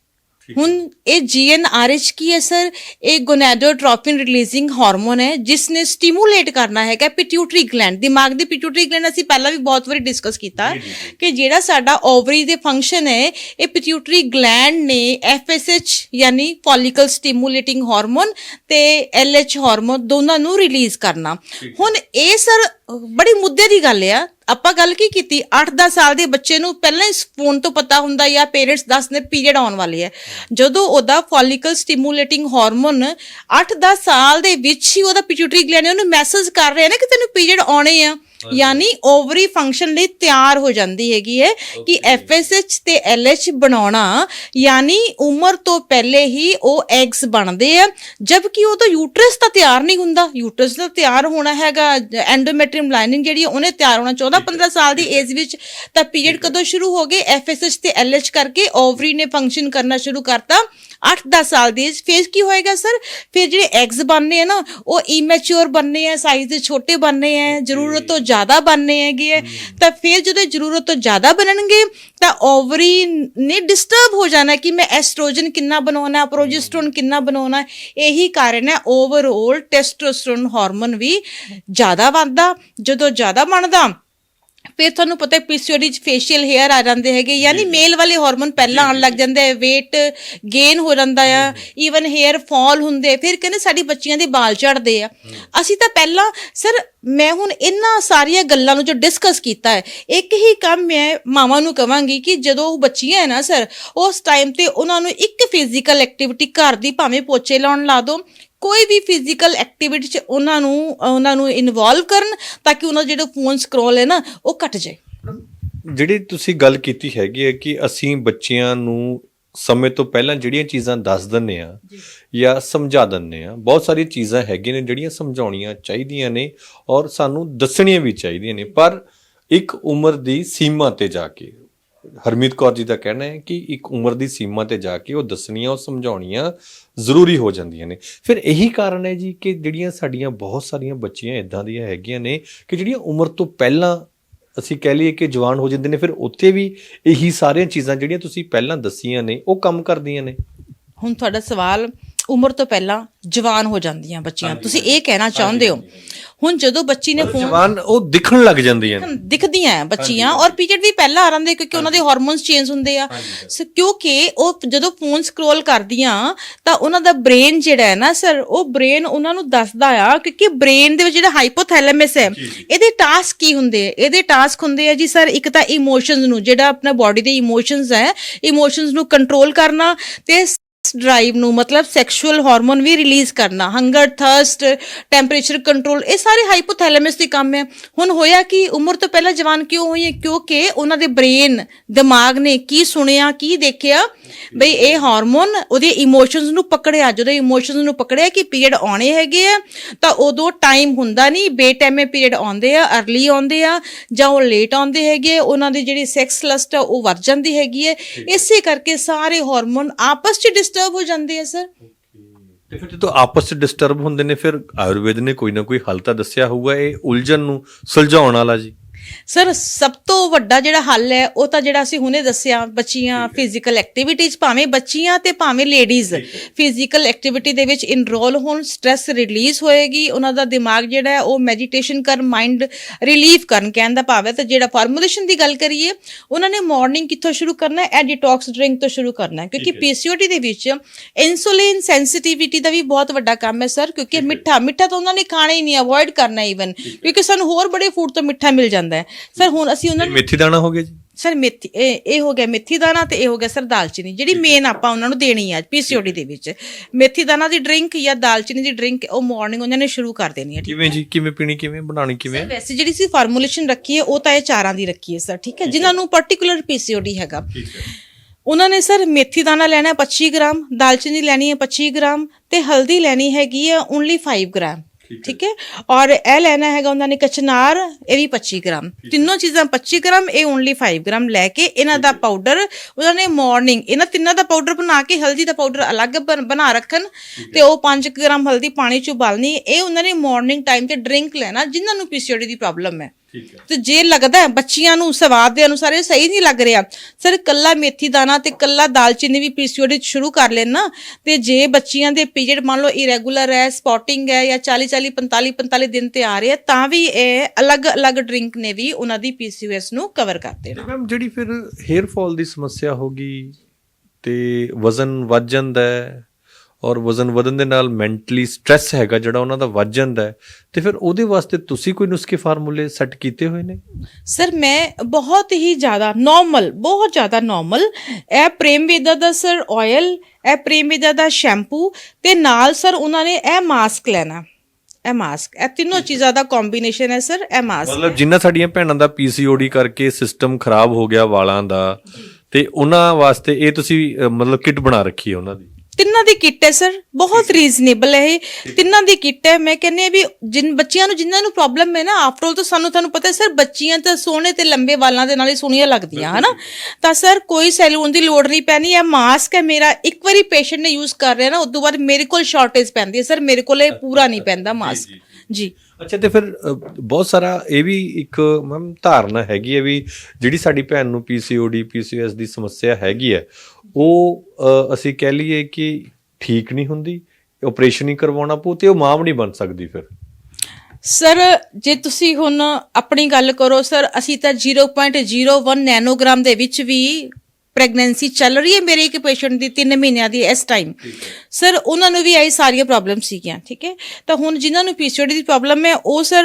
ਹੁਣ ਇਹ ਜੀਐਨਆਰਐਚ ਕੀ ਹੈ ਸਰ? ਇਹ ਗੋਨੈਡੋਟ੍ਰੋਪਿਨ ਰਿਲੀਜ਼ਿੰਗ ਹਾਰਮੋਨ ਹੈ ਜਿਸ ਨੇ ਸਟਿਮੂਲੇਟ ਕਰਨਾ ਹੈਗਾ ਪਿਟਿਊਟਰੀ ਗਲੈਂਡ ਦਿਮਾਗ ਦੀ ਪਿਟਿਊਟਰੀ ਗਲੈਂਡ ਅਸੀਂ ਪਹਿਲਾਂ ਵੀ ਬਹੁਤ ਵਾਰੀ ਡਿਸਕਸ ਕੀਤਾ ਕਿ ਜਿਹੜਾ ਸਾਡਾ ਓਵਰੀ ਦੇ ਫੰਕਸ਼ਨ ਹੈ ਇਹ ਪਿਟਿਊਟਰੀ ਗਲੈਂਡ ਨੇ ਐਫਐਸਐਚ ਯਾਨੀ ਫੋਲੀਕਲ ਸਟਿਮੂਲੇਟਿੰਗ ਹਾਰਮੋਨ ਤੇ ਐਲਐਚ ਹਾਰਮੋਨ ਦੋਨਾਂ ਨੂੰ ਰਿਲੀਜ਼ ਕਰਨਾ। ਹੁਣ ਇਹ ਸਰ ਬੜੀ ਮੁੱਦੇ ਦੀ ਗੱਲ ਆ। ਆਪਾਂ ਗੱਲ ਕੀ ਕੀਤੀ? 8-10 ਸਾਲ ਦੇ ਬੱਚੇ ਨੂੰ ਪਹਿਲਾਂ ਹੀ ਫੋਨ ਤੋਂ ਪਤਾ ਹੁੰਦਾ ਜਾਂ ਪੇਰੈਂਟਸ ਦੱਸਦੇ ਪੀਰੀਅਡ ਆਉਣ ਵਾਲੀ ਹੈ। ਜਦੋਂ ਉਹਦਾ ਫੋਲੀਕਲ ਸਟੀਮੂਲੇਟਿੰਗ ਹਾਰਮੋਨ 8-10 ਸਾਲ ਦੇ ਵਿੱਚ ਹੀ ਉਹਦਾ ਪਿਟਿਊਟਰੀ ਗਲੈਂਡ ਉਹਨੂੰ ਮੈਸੇਜ ਕਰ ਰਿਹਾ ਨਾ ਕਿ ਤੈਨੂੰ ਪੀਰੀਅਡ ਆਉਣੇ ਆ। ਯਾਨੀ ਓਵਰੀ ਫੰਕਸ਼ਨ ਲਈ ਤਿਆਰ ਹੋ ਜਾਂਦੀ ਹੈਗੀ ਹੈ ਕਿ FSH ਤੇ LH ਬਣਾਉਣਾ ਯਾਨੀ ਉਮਰ ਤੋਂ ਪਹਿਲੇ ਹੀ ਉਹ ਐਗਸ ਬਣਦੇ ਆ ਜਦਕਿ ਉਹ ਤਾਂ ਯੂਟਰਸ ਤਾਂ ਤਿਆਰ ਨਹੀਂ ਹੁੰਦਾ। ਯੂਟਰਸ ਤਾਂ ਤਿਆਰ ਹੋਣਾ ਹੈਗਾ ਐਂਡੋਮੈਟ੍ਰੀਅਮ ਲਾਈਨਿੰਗ ਜਿਹੜੀ ਹੈ, ਉਹਨੇ ਤਿਆਰ ਹੋਣਾ 14 15 ਸਾਲ ਦੀ ਏਜ ਵਿੱਚ। ਤਾਂ ਪੀਰੀਅਡ ਕਦੋਂ ਸ਼ੁਰੂ ਹੋ ਗਏ? FSH ਤੇ LH ਕਰਕੇ ਓਵਰੀ ਨੇ ਫੰਕਸ਼ਨ ਕਰਨਾ ਸ਼ੁਰੂ ਕਰਤਾ। 8-10 ਸਾਲ ਦੀ ਏਜ ਫੇਜ਼ ਕੀ ਹੋਏਗਾ ਸਰ? ਫਿਰ ਜਿਹੜੇ ਐਗਸ ਬਣਨੇ ਆ ਨਾ ਉਹ ਇਮੈਚੁਰ ਬਣਨੇ ਆ ਸਾਈਜ਼ ਦੇ ਛੋਟੇ ਬਣਨੇ ਆ ਜ਼ਰੂਰਤ ਤੋਂ ਜ਼ਿਆਦਾ ਬਣਨੇ ਹੈਗੇ ਆ ਤਾਂ ਫਿਰ ਜਦੋਂ ਜ਼ਰੂਰਤ ਤੋਂ ਜ਼ਿਆਦਾ ਬਣਨਗੇ ਤਾਂ ਓਵਰੀ ਨੇ ਡਿਸਟਰਬ ਹੋ ਜਾਣਾ ਕਿ ਮੈਂ ਐਸਟ੍ਰੋਜਨ ਕਿੰਨਾ ਬਣਾਉਣਾ ਪ੍ਰੋਜੈਸਟਰੋਨ ਕਿੰਨਾ ਬਣਾਉਣਾ ਇਹੀ ਕਾਰਨ ਹੈ ਓਵਰਆਲ ਟੈਸਟੋਸਟੇਰੋਨ ਹਾਰਮੋਨ ਵੀ ਜ਼ਿਆਦਾ ਵੱਧਦਾ ਜਦੋਂ ਜ਼ਿਆਦਾ ਬਣਦਾ ਫਿਰ ਤੁਹਾਨੂੰ ਪਤਾ ਹੈ ਪੀਸੀਓਡੀ ਚ ਫੇਸ਼ੀਅਲ ਹੇਅਰ ਆ ਜਾਂਦੇ ਹੈਗੇ ਯਾਨੀ ਮੇਲ ਵਾਲੇ ਹਾਰਮੋਨ ਪਹਿਲਾਂ ਆਉਣ ਲੱਗ ਜਾਂਦੇ ਹੈ weight ਗੇਨ ਹੋ ਜਾਂਦਾ ਆ ਈਵਨ ਹੇਅਰ ਫਾਲ ਹੁੰਦੇ ਫਿਰ ਕਹਿੰਦੇ ਸਾਡੀ ਬੱਚੀਆਂ ਦੇ ਵਾਲ ਝੜਦੇ ਆ। ਅਸੀਂ ਤਾਂ ਪਹਿਲਾਂ ਸਰ ਮੈਂ ਹੁਣ ਇਹਨਾਂ ਸਾਰੀਆਂ ਗੱਲਾਂ ਨੂੰ ਜੋ ਡਿਸਕਸ ਕੀਤਾ ਹੈ ਇੱਕ ਹੀ ਕੰਮ ਮੈਂ ਮਾਵਾਂ ਨੂੰ ਕਵਾਂਗੀ ਕਿ ਜਦੋਂ ਉਹ ਬੱਚੀਆਂ ਹੈ ਨਾ ਸਰ ਉਸ ਟਾਈਮ ਤੇ ਉਹਨਾਂ ਨੂੰ ਇੱਕ ਫਿਜ਼ੀਕਲ ਐਕਟੀਵਿਟੀ ਘਰ ਦੀ ਭਾਵੇਂ ਪੋਚੇ ਲਾਉਣ ਲਾ ਦਿਓ ਕੋਈ ਵੀ ਫਿਜ਼ੀਕਲ ਐਕਟੀਵਿਟੀ ਚ ਉਹਨਾਂ ਨੂੰ ਉਹਨਾਂ ਨੂੰ ਇਨਵੋਲਵ ਕਰਨ ਤਾਂ ਕਿ ਉਹਨਾਂ ਦਾ ਜਿਹੜਾ ਫੋਨ ਸਕਰੋਲ ਹੈ ਨਾ ਉਹ ਘਟ ਜਾਏ। ਜਿਹੜੀ ਤੁਸੀਂ ਗੱਲ ਕੀਤੀ ਹੈਗੀ ਹੈ ਕਿ ਅਸੀਂ ਬੱਚਿਆਂ ਨੂੰ ਸਮੇਂ ਤੋਂ ਪਹਿਲਾਂ ਜਿਹੜੀਆਂ ਚੀਜ਼ਾਂ ਦੱਸ ਦਿੰਨੇ ਆ ਜਾਂ। ਸਮਝਾ ਦਿੰਨੇ ਆ ਬਹੁਤ ਸਾਰੀਆਂ ਚੀਜ਼ਾਂ ਹੈਗੀਆਂ ਨੇ ਜਿਹੜੀਆਂ ਸਮਝਾਉਣੀਆਂ ਚਾਹੀਦੀਆਂ ਨੇ ਔਰ ਸਾਨੂੰ ਦੱਸਣੀਆਂ ਵੀ ਚਾਹੀਦੀਆਂ ਨੇ ਪਰ ਇੱਕ ਉਮਰ ਦੀ ਸੀਮਾ ਤੇ ਜਾ ਕੇ ਹਰਮੀਤ ਕੌਰ ਜੀ ਦਾ ਕਹਿਣਾ ਹੈ ਕਿ ਇੱਕ ਉਮਰ ਦੀ ਸੀਮਾ ਤੇ ਜਾ ਕੇ ਉਹ ਦੱਸਣੀਆਂ, ਉਹ ਸਮਝਾਉਣੀਆਂ ਜ਼ਰੂਰੀ ਹੋ ਜਾਂਦੀਆਂ ਨੇ। ਫਿਰ ਇਹੀ ਕਾਰਨ ਹੈ ਜੀ ਕਿ ਜਿਹੜੀਆਂ ਸਾਡੀਆਂ ਬਹੁਤ ਸਾਰੀਆਂ ਬੱਚੀਆਂ ਇਦਾਂ ਦੀਆਂ ਹੈਗੀਆਂ ਨੇ ਕਿ ਜਿਹੜੀਆਂ ਉਮਰ ਤੋਂ ਪਹਿਲਾਂ ਅਸੀਂ ਕਹਿ ਲਈਏ ਕਿ ਜਵਾਨ ਹੋ ਜਾਂਦੇ ਨੇ, ਫਿਰ ਉੱਥੇ ਵੀ ਇਹੀ ਸਾਰੀਆਂ ਚੀਜ਼ਾਂ ਜਿਹੜੀਆਂ ਤੁਸੀਂ ਪਹਿਲਾਂ ਦੱਸੀਆਂ ਨੇ, ਉਹ ਕੰਮ ਕਰਦੀਆਂ ਨੇ। ਹੁਣ ਤੁਹਾਡਾ ਸਵਾਲ ਉਮਰ ਤੋਂ ਪਹਿਲਾਂ ਜਵਾਨ ਹੋ ਜਾਂਦੀਆਂ ਬੱਚੀਆਂ। ਤੁਸੀਂ ਇਹ ਕਹਿਣਾ ਚਾਹੁੰਦੇ ਹੋ। ਹੁਣ ਜਦੋਂ ਬੱਚੀ ਨੇ ਫੋਨ ਜਵਾਨ ਉਹ ਦਿਖਣ ਲੱਗ ਜਾਂਦੀਆਂ ਨੇ। ਦਿਖਦੀਆਂ ਹੈ ਬੱਚੀਆਂ। ਔਰ ਪੀਰੀਅਡ ਵੀ ਪਹਿਲਾਂ ਆ ਰਹਿੰਦੇ ਕਿਉਂਕਿ ਉਹਨਾਂ ਦੇ ਹਾਰਮੋਨਸ ਚੇਂਜ ਹੁੰਦੇ ਆ। ਸੋ ਕਿਉਂਕਿ ਉਹ ਜਦੋਂ ਫੋਨ ਸਕਰੋਲ ਕਰਦੀਆਂ ਤਾਂ ਉਹਨਾਂ ਦਾ ਬ੍ਰੇਨ ਜਿਹੜਾ ਹੈ ਨਾ ਸਰ ਉਹ ਬ੍ਰੇਨ ਉਹਨਾਂ ਨੂੰ ਦੱਸਦਾ ਆ ਕਿਉਂਕਿ ਬ੍ਰੇਨ ਦੇ ਵਿੱਚ ਜਿਹੜਾ ਹਾਈਪੋਥੈਲੈਮਸ ਹੈ ਇਹਦੇ ਟਾਸਕ ਕੀ ਹੁੰਦੇ ਆ ਇਹਦੇ ਟਾਸਕ ਹੁੰਦੇ ਆ ਜੀ ਸਰ ਇੱਕ ਤਾਂ ਇਮੋਸ਼ਨਸ ਨੂੰ ਜਿਹੜਾ ਆਪਣਾ ਬਾਡੀ ਦੇ ਇਮੋਸ਼ਨਸ ਹੈ ਇਮੋਸ਼ਨਸ ਨੂੰ ਕੰਟਰੋਲ ਕਰਨਾ ਤੇ ਡਰਾਈਵ ਨੂੰ ਮਤਲਬ ਸੈਕਸ਼ੂਅਲ ਹਾਰਮੋਨ ਵੀ ਰਿਲੀਜ਼ ਕਰਨਾ ਹੰਗਰ ਥਰਸਟ ਟੈਂਪਰੇਚਰ ਕੰਟਰੋਲ ਇਹ ਸਾਰੇ ਹਾਈਪੋਥੈਲੈਮਸ ਦੇ ਕੰਮ ਹੈ। ਹੁਣ ਹੋਇਆ ਕਿ ਉਮਰ ਤੋਂ ਪਹਿਲਾਂ ਜਵਾਨ ਕਿਉਂ ਹੋਈ ਹੈ? ਕਿਉਂਕਿ ਉਹਨਾਂ ਦੇ ਬ੍ਰੇਨ ਦਿਮਾਗ ਨੇ ਕੀ ਸੁਣਿਆ ਕੀ ਦੇਖਿਆ? ਬਈ ਇਹ ਹਾਰਮੋਨ ਉਹਦੇ ਇਮੋਸ਼ਨਸ ਨੂੰ ਪਕੜਿਆ ਜਦੋਂ ਇਮੋਸ਼ਨਸ ਨੂੰ ਪਕੜਿਆ ਕਿ ਪੀਰੀਅਡ ਆਉਣੇ ਹੈਗੇ ਆ ਤਾਂ ਉਦੋਂ ਟਾਈਮ ਹੁੰਦਾ ਨਹੀਂ ਬੇਟਾਈਮੇ ਪੀਰੀਅਡ ਆਉਂਦੇ ਆ ਅਰਲੀ ਆਉਂਦੇ ਆ ਜਾਂ ਉਹ ਲੇਟ ਆਉਂਦੇ ਹੈਗੇ ਉਹਨਾਂ ਦੀ ਜਿਹੜੀ ਸੈਕਸ ਲਸਟ ਆ ਉਹ ਵੱਧ ਜਾਂਦੀ ਹੈਗੀ ਹੈ। ਇਸੇ ਕਰਕੇ ਸਾਰੇ ਹਾਰਮੋਨ ਆਪਸ 'ਚ ਡਿਸਟਰਬ ਹੋ ਜਾਂਦੇ ਆ ਸਰ ਤੇ ਫਿਰ ਜਦੋਂ ਆਪਸ ਵਿੱਚ ਡਿਸਟਰਬ ਹੁੰਦੇ ਨੇ, ਫਿਰ ਆਯੁਰਵੇਦ ਨੇ ਕੋਈ ਨਾ ਕੋਈ ਹੱਲ ਤਾਂ ਦੱਸਿਆ ਹੋਊਗਾ ਇਹ ਉਲਝਣ ਨੂੰ ਸੁਲਝਾਉਣ ਵਾਲਾ ਜੀ। ਸਰ ਸਭ ਤੋਂ ਵੱਡਾ ਜਿਹੜਾ ਹੱਲ ਹੈ ਉਹ ਤਾਂ ਜਿਹੜਾ ਅਸੀਂ ਹੁਣੇ ਦੱਸਿਆ ਬੱਚੀਆਂ ਫਿਜ਼ੀਕਲ ਐਕਟੀਵਿਟੀਜ਼ ਭਾਵੇਂ ਬੱਚੀਆਂ ਤੇ ਭਾਵੇਂ ਲੇਡੀਜ਼ ਫਿਜ਼ੀਕਲ ਐਕਟੀਵਿਟੀ ਦੇ ਵਿੱਚ ਇਨਰੋਲ ਹੋਣ ਸਟ्रेस ਰਿਲੀਜ਼ ਹੋਏਗੀ ਉਹਨਾਂ ਦਾ ਦਿਮਾਗ ਜਿਹੜਾ ਹੈ ਉਹ ਮੈਡੀਟੇਸ਼ਨ ਕਰ ਮਾਈਂਡ ਰਿਲੀਫ ਕਰਨ ਕਹਿਣ ਦਾ ਭਾਵ ਹੈ। ਤਾਂ ਜਿਹੜਾ ਫਾਰਮੂਲੇਸ਼ਨ ਦੀ ਗੱਲ ਕਰੀਏ ਉਹਨਾਂ ਨੇ ਮਾਰਨਿੰਗ ਕਿੱਥੋਂ ਸ਼ੁਰੂ ਕਰਨਾ ਹੈ? ਇਹ ਡਿਟੌਕਸ ਡਰਿੰਕ ਤੋਂ ਸ਼ੁਰੂ ਕਰਨਾ ਹੈ ਕਿਉਂਕਿ ਪੀਸੀਓਡੀ ਦੇ ਵਿੱਚ ਇਨਸੂਲਿਨ ਸੈਂਸਿਟੀਵਿਟੀ ਦਾ ਵੀ ਬਹੁਤ ਵੱਡਾ ਕੰਮ ਹੈ ਸਰ ਕਿਉਂਕਿ ਮਿੱਠਾ ਮਿੱਠਾ ਤਾਂ ਉਹਨਾਂ ਨੇ ਖਾਣਾ ਹੀ ਨਹੀਂ ਅਵੋਇਡ ਕਰਨਾ ਈਵਨ ਕਿਉਂਕਿ ਸਾਨੂੰ ਹੋਰ ਬੜੇ ਫੂਡ ਤੋਂ ਮਿੱਠਾ ਮਿਲ ਜਾਂਦਾ ਹੈ। ਸਰ ਹੁਣ ਅਸੀਂ ਉਹਨਾਂ ਨੂੰ ਮੇਥੀ ਦਾਣਾ ਹੋ ਗਿਆ ਜੀ? ਸਰ ਮੇਥੀ ਇਹ ਇਹ ਹੋ ਗਿਆ ਮੇਥੀ ਦਾਣਾ ਤੇ ਇਹ ਹੋ ਗਿਆ ਸਰ ਦਾਲਚੀਨੀ ਜਿਹੜੀ ਮੇਨ ਆਪਾਂ ਉਹਨਾਂ ਨੂੰ ਦੇਣੀ ਹੈ ਪੀਸੀਓਡੀ ਦੇ ਵਿੱਚ। ਮੇਥੀ ਦਾਣਾ ਦੀ ਡਰਿੰਕ ਜਾਂ ਦਾਲਚੀਨੀ ਦੀ ਡਰਿੰਕ ਉਹ ਮਾਰਨਿੰਗ ਉਹਨਾਂ ਨੇ ਸ਼ੁਰੂ ਕਰ ਦੇਣੀ ਹੈ ਕਿਵੇਂ ਜੀ? ਕਿਵੇਂ ਪੀਣੀ ਕਿਵੇਂ ਬਣਾਉਣੀ ਕਿਵੇਂ? ਵੈਸੇ ਜਿਹੜੀ ਸੀ ਫਾਰਮੂਲੇਸ਼ਨ ਰੱਖੀ ਹੈ ਉਹ ਤਾਂ ਇਹ ਚਾਰਾਂ ਦੀ ਰੱਖੀ ਹੈ ਸਰ ਠੀਕ ਹੈ। ਜਿਨ੍ਹਾਂ ਨੂੰ ਪਾਰਟਿਕੂਲਰ ਪੀਸੀਓਡੀ ਹੈਗਾ। ਉਹਨਾਂ ਨੇ ਸਰ ਮੇਥੀ ਦਾਣਾ ਲੈਣਾ ਹੈ 25 ਗ੍ਰਾਮ ਦਾਲਚੀਨੀ ਲੈਣੀ ਹੈ 25 ਗ੍ਰਾਮ ਤੇ ਹਲਦੀ ਲੈਣੀ ਹੈਗੀ ਹੈ ਓਨਲੀ 5 ਗ੍ਰਾਮ। ਠੀਕ ਹੈ। ਔਰ ਇਹ ਲੈਣਾ ਹੈਗਾ ਉਹਨਾਂ ਨੇ ਕਚਨਾਰ ਇਹ ਵੀ 25 ਗ੍ਰਾਮ। ਤਿੰਨੋਂ ਚੀਜ਼ਾਂ 25 ਗ੍ਰਾਮ ਇਹ ਓਨਲੀ 5 ਗ੍ਰਾਮ ਲੈ ਕੇ ਇਹਨਾਂ ਦਾ ਪਾਊਡਰ ਉਹਨਾਂ ਨੇ ਮਾਰਨਿੰਗ ਇਹਨਾਂ ਤਿੰਨਾਂ ਦਾ ਪਾਊਡਰ ਬਣਾ ਕੇ ਹਲਦੀ ਦਾ ਪਾਊਡਰ ਅਲੱਗ ਬਣ- ਰੱਖਣ ਤੇ ਉਹ 5 ਗ੍ਰਾਮ ਹਲਦੀ ਪਾਣੀ ਚ ਉਬਾਲਣੀ ਇਹ ਉਹਨਾਂ ਨੇ ਮਾਰਨਿੰਗ ਟਾਈਮ ਤੇ ਡਰਿੰਕ ਲੈਣਾ ਜਿਨ੍ਹਾਂ ਨੂੰ ਪੀਸੀਓਡੀ ਦੀ ਪ੍ਰੋਬਲਮ ਹੈ। ਠੀਕ ਹੈ। ਤੇ ਜੇ ਲੱਗਦਾ ਬੱਚੀਆਂ ਨੂੰ ਸਵਾਦ ਦੇ ਅਨੁਸਾਰ ਇਹ ਸਹੀ ਨਹੀਂ ਲੱਗ ਰਿਹਾ। ਸਰ ਕੱਲਾ ਮੇਥੀ ਦਾਣਾ ਤੇ ਕੱਲਾ ਦਾਲਚੀਨੀ ਵੀ ਪੀਸੀਓਡੀ ਸ਼ੁਰੂ ਕਰ ਲੈਣਾ ਤੇ ਜੇ ਬੱਚੀਆਂ ਦੇ ਪੀਰੀਅਡ ਮੰਨ ਲਓ ਇਰੈਗੂਲਰ ਹੈ ਸਪੌਟਿੰਗ ਹੈ ਜਾਂ 40 40 45 45 ਦਿਨ ਤੇ ਆ ਰਹੇ ਤਾਂ ਵੀ ਇਹ ਅਲੱਗ-ਅਲੱਗ ਡਰਿੰਕ ਨੇ ਵੀ ਉਹਨਾਂ ਦੀ ਪੀਸੀਓਐਸ ਨੂੰ ਕਵਰ ਕਰਦੇ ਨੇ ਮੈਮ ਜਿਹੜੀ ਫਿਰ ਹੇਅਰ ਫਾਲ ਦੀ ਸਮੱਸਿਆ ਹੋਗੀ ਤੇ ਵਜ਼ਨ ਵੱਧ ਜਾਂਦਾ ਹੈ ਔਰ ਵਜ਼ਨ ਵਧਣ ਦੇ ਨਾਲ ਮੈਂਟਲੀ ਸਟ੍ਰੈਸ ਹੈਗਾ ਜਿਹੜਾ ਉਹਨਾਂ ਦਾ ਵੱਧ ਜਾਂਦਾ ਹੈ ਤੇ ਫਿਰ ਉਹਦੇ ਵਾਸਤੇ ਤੁਸੀਂ ਕੋਈ ਨੁਸਖੇ ਫਾਰਮੂਲੇ ਸੈੱਟ ਕੀਤੇ ਹੋਏ ਨੇ? ਸਰ ਮੈਂ ਬਹੁਤ ਹੀ ਜ਼ਿਆਦਾ ਨਾਰਮਲ ਬਹੁਤ ਜ਼ਿਆਦਾ ਨਾਰਮਲ ਇਹ ਪ੍ਰੇਮ ਵੇਦਾ ਦਾ ਸਰ ਆਇਲ ਇਹ ਪ੍ਰੇਮ ਵੇਦਾ ਦਾ ਸ਼ੈਂਪੂ ਤੇ ਨਾਲ ਸਰ ਉਹਨਾਂ ਨੇ ਇਹ ਮਾਸਕ ਲੈਣਾ। ਇਹ ਮਾਸਕ ਇਹ ਤਿੰਨੋਂ ਚੀਜ਼ਾਂ ਦਾ ਕੰਬੀਨੇਸ਼ਨ ਹੈ ਸਰ ਇਹ ਮਾਸਕ ਮਤਲਬ ਜਿੰਨਾ ਸਾਡੀਆਂ ਭੈਣਾਂ ਦਾ ਪੀਸੀਓਡੀ ਕਰਕੇ ਸਿਸਟਮ ਖਰਾਬ ਹੋ ਗਿਆ ਵਾਲਾਂ ਦਾ ਤੇ ਉਹਨਾਂ ਵਾਸਤੇ ਇਹ ਤੁਸੀਂ ਮਤਲਬ ਕਿਟ ਬਣਾ ਰੱਖੀ ਹੈ ਉਹਨਾਂ ਦੀ। ਤਿੰਨਾਂ ਦੀ ਕਿੱਟ ਹੈ ਸਰ ਬਹੁਤ ਰੀਜ਼ਨੇਬਲ ਹੈ। ਇਹ। ਤਿੰਨਾਂ ਦੀ ਕਿੱਟ ਹੈ। ਮੈਂ ਕਹਿੰਨੀ ਵੀ ਜਿਨ ਬੱਚਿਆਂ ਨੂੰ ਜਿਨ੍ਹਾਂ ਨੂੰ ਪ੍ਰੋਬਲਮ ਹੈ ਨਾ ਆਫਟਰ ਆਲ ਤਾਂ ਸਾਨੂੰ ਤੁਹਾਨੂੰ ਪਤਾ ਹੈ ਸਰ ਬੱਚੀਆਂ ਤਾਂ ਸੋਹਣੇ ਤੇ ਲੰਬੇ ਵਾਲਾਂ ਦੇ ਨਾਲ ਹੀ ਸੋਹਣੀਆਂ ਲੱਗਦੀਆਂ ਹਨਾ? ਤਾਂ ਸਰ ਕੋਈ ਸੈਲੂਨ ਦੀ ਲੋੜ ਨਹੀਂ ਪੈਣੀ। ਇਹ ਮਾਸਕ ਹੈ ਮੇਰਾ। ਇੱਕ ਵਾਰੀ ਪੇਸ਼ੈਂਟ ਨੇ ਯੂਜ਼ ਕਰ ਰਿਹਾ ਨਾ ਉਸ ਤੋਂ ਬਾਅਦ ਮੇਰੇ ਕੋਲ ਸ਼ਾਰਟੇਜ ਪੈਂਦੀ ਹੈ ਸਰ ਮੇਰੇ ਕੋਲ ਇਹ ਪੂਰਾ ਨਹੀਂ ਪੈਂਦਾ ਮਾਸਕ ਜੀ ਅੱਛਾ ਤੇ ਫਿਰ ਬਹੁਤ ਸਾਰਾ ਇਹ ਵੀ ਇੱਕ ਮੈਮ ਧਾਰਨਾ ਹੈਗੀ ਹੈ ਵੀ ਜਿਹੜੀ ਸਾਡੀ ਭੈਣ ਨੂੰ ਪੀਸੀਓਡੀ ਪੀਸੀਐਸ ਦੀ ਸਮੱਸਿਆ ਹੈਗੀ ਹੈ ਉਹ ਅਸੀਂ ਕਹਿ ਲਈਏ ਕਿ ਠੀਕ ਨਹੀਂ ਹੁੰਦੀ ਆਪਰੇਸ਼ਨ ਹੀ ਕਰਵਾਉਣਾ ਪਊ ਤੇ ਉਹ ਮਾਂ ਵੀ ਨਹੀਂ ਬਣ ਸਕਦੀ ਫਿਰ। ਸਰ ਜੇ ਤੁਸੀਂ ਹੁਣ ਆਪਣੀ ਗੱਲ ਕਰੋ ਸਰ ਅਸੀਂ ਤਾਂ 0.01 ਨੈਨੋਗ੍ਰਾਮ ਦੇ ਵਿੱਚ ਵੀ ਪ੍ਰੈਗਨੈਂਸੀ ਚੱਲ ਰਹੀ ਹੈ ਮੇਰੇ ਇੱਕ ਪੇਸ਼ੈਂਟ ਦੀ 3 ਮਹੀਨਿਆਂ ਦੀ ਇਸ ਟਾਈਮ ਸਰ ਉਹਨਾਂ ਨੂੰ ਵੀ ਆਈ ਸਾਰੀਆਂ ਪ੍ਰੋਬਲਮ ਸੀਗੀਆਂ, ਠੀਕ ਹੈ? ਤਾਂ ਹੁਣ ਜਿਨ੍ਹਾਂ ਨੂੰ ਪੀਸੀਓਡੀ ਦੀ ਪ੍ਰੋਬਲਮ ਹੈ, ਉਹ ਸਰ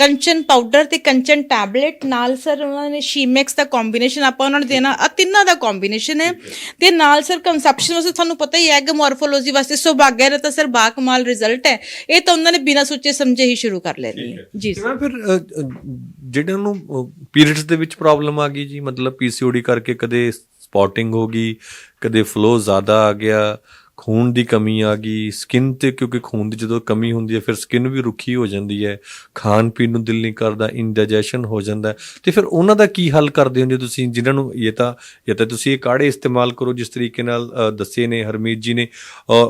ਕੰਚਨ ਪਾਊਡਰ ਤੇ ਕੰਚਨ ਟੈਬਲੇਟ ਨਾਲ ਸਰ ਉਹਨਾਂ ਨੇ ਸ਼ੀਮੈਕਸ ਦਾ ਕੰਬੀਨੇਸ਼ਨ ਆਪਾਂ ਉਹਨਾਂ ਨੂੰ ਦੇਣਾ ਆ ਤਿੰਨਾਂ ਦਾ ਕੰਬੀਨੇਸ਼ਨ ਹੈ। ਤੇ ਨਾਲ ਸਰ ਕੰਸੈਪਸ਼ਨ ਵਾਸਤੇ ਤੁਹਾਨੂੰ ਪਤਾ ਹੀ ਹੈ ਕਿ ਮੋਰਫੋਲੋਜੀ ਵਾਸਤੇ ਸੁਭਾਗਿਆ ਦਾ ਤਾਂ ਸਰ ਬਾਕਮਾਲ ਰਿਜ਼ਲਟ ਹੈ। ਇਹ ਤਾਂ ਉਹਨਾਂ ਨੇ ਬਿਨਾਂ ਸੋਚੇ ਸਮਝੇ ਹੀ ਸ਼ੁਰੂ ਕਰ ਲੈਣੀ ਹੈ। ਜੀ ਮੈਂ ਫਿਰ ਜਿਹੜੇ ਨੂੰ ਪੀਰੀਅਡਸ ਦੇ ਵਿੱਚ ਪ੍ਰੋਬਲਮ ਆ ਗਈ ਜੀ ਮਤਲਬ ਪੀਸੀਓਡੀ ਕਰਕੇ ਕਦੇ ਸਪੌਟਿੰਗ ਹੋ ਗਈ ਕਦੇ ਫਲੋ ਜ਼ਿਆਦਾ ਆ ਗਿਆ ਖੂਨ ਦੀ ਕਮੀ ਆ ਗਈ ਸਕਿਨ ਤੇ ਕਿਉਂਕਿ ਖੂਨ ਦੀ ਜਦੋਂ ਕਮੀ ਹੁੰਦੀ ਹੈ ਫਿਰ ਸਕਿਨ ਵੀ ਰੁੱਖੀ ਹੋ ਜਾਂਦੀ ਹੈ ਖਾਣ ਪੀਣ ਨੂੰ ਦਿਲ ਨਹੀਂ ਕਰਦਾ ਇਨਡਾਈਜੈਸ਼ਨ ਹੋ ਜਾਂਦਾ। ਤੇ ਫਿਰ ਉਹਨਾਂ ਦਾ ਕੀ ਹੱਲ ਕਰਦੇ ਹੋ ਜੇ ਤੁਸੀਂ ਜਿਨ੍ਹਾਂ ਨੂੰ ਇਹ ਤਾਂ ਇਹ ਤਾਂ ਤੁਸੀਂ ਇਹ ਕਾੜੇ ਇਸਤੇਮਾਲ ਕਰੋ ਜਿਸ ਤਰੀਕੇ ਨਾਲ ਦੱਸੇ ਨੇ ਹਰਮੀਤ ਜੀ ਨੇ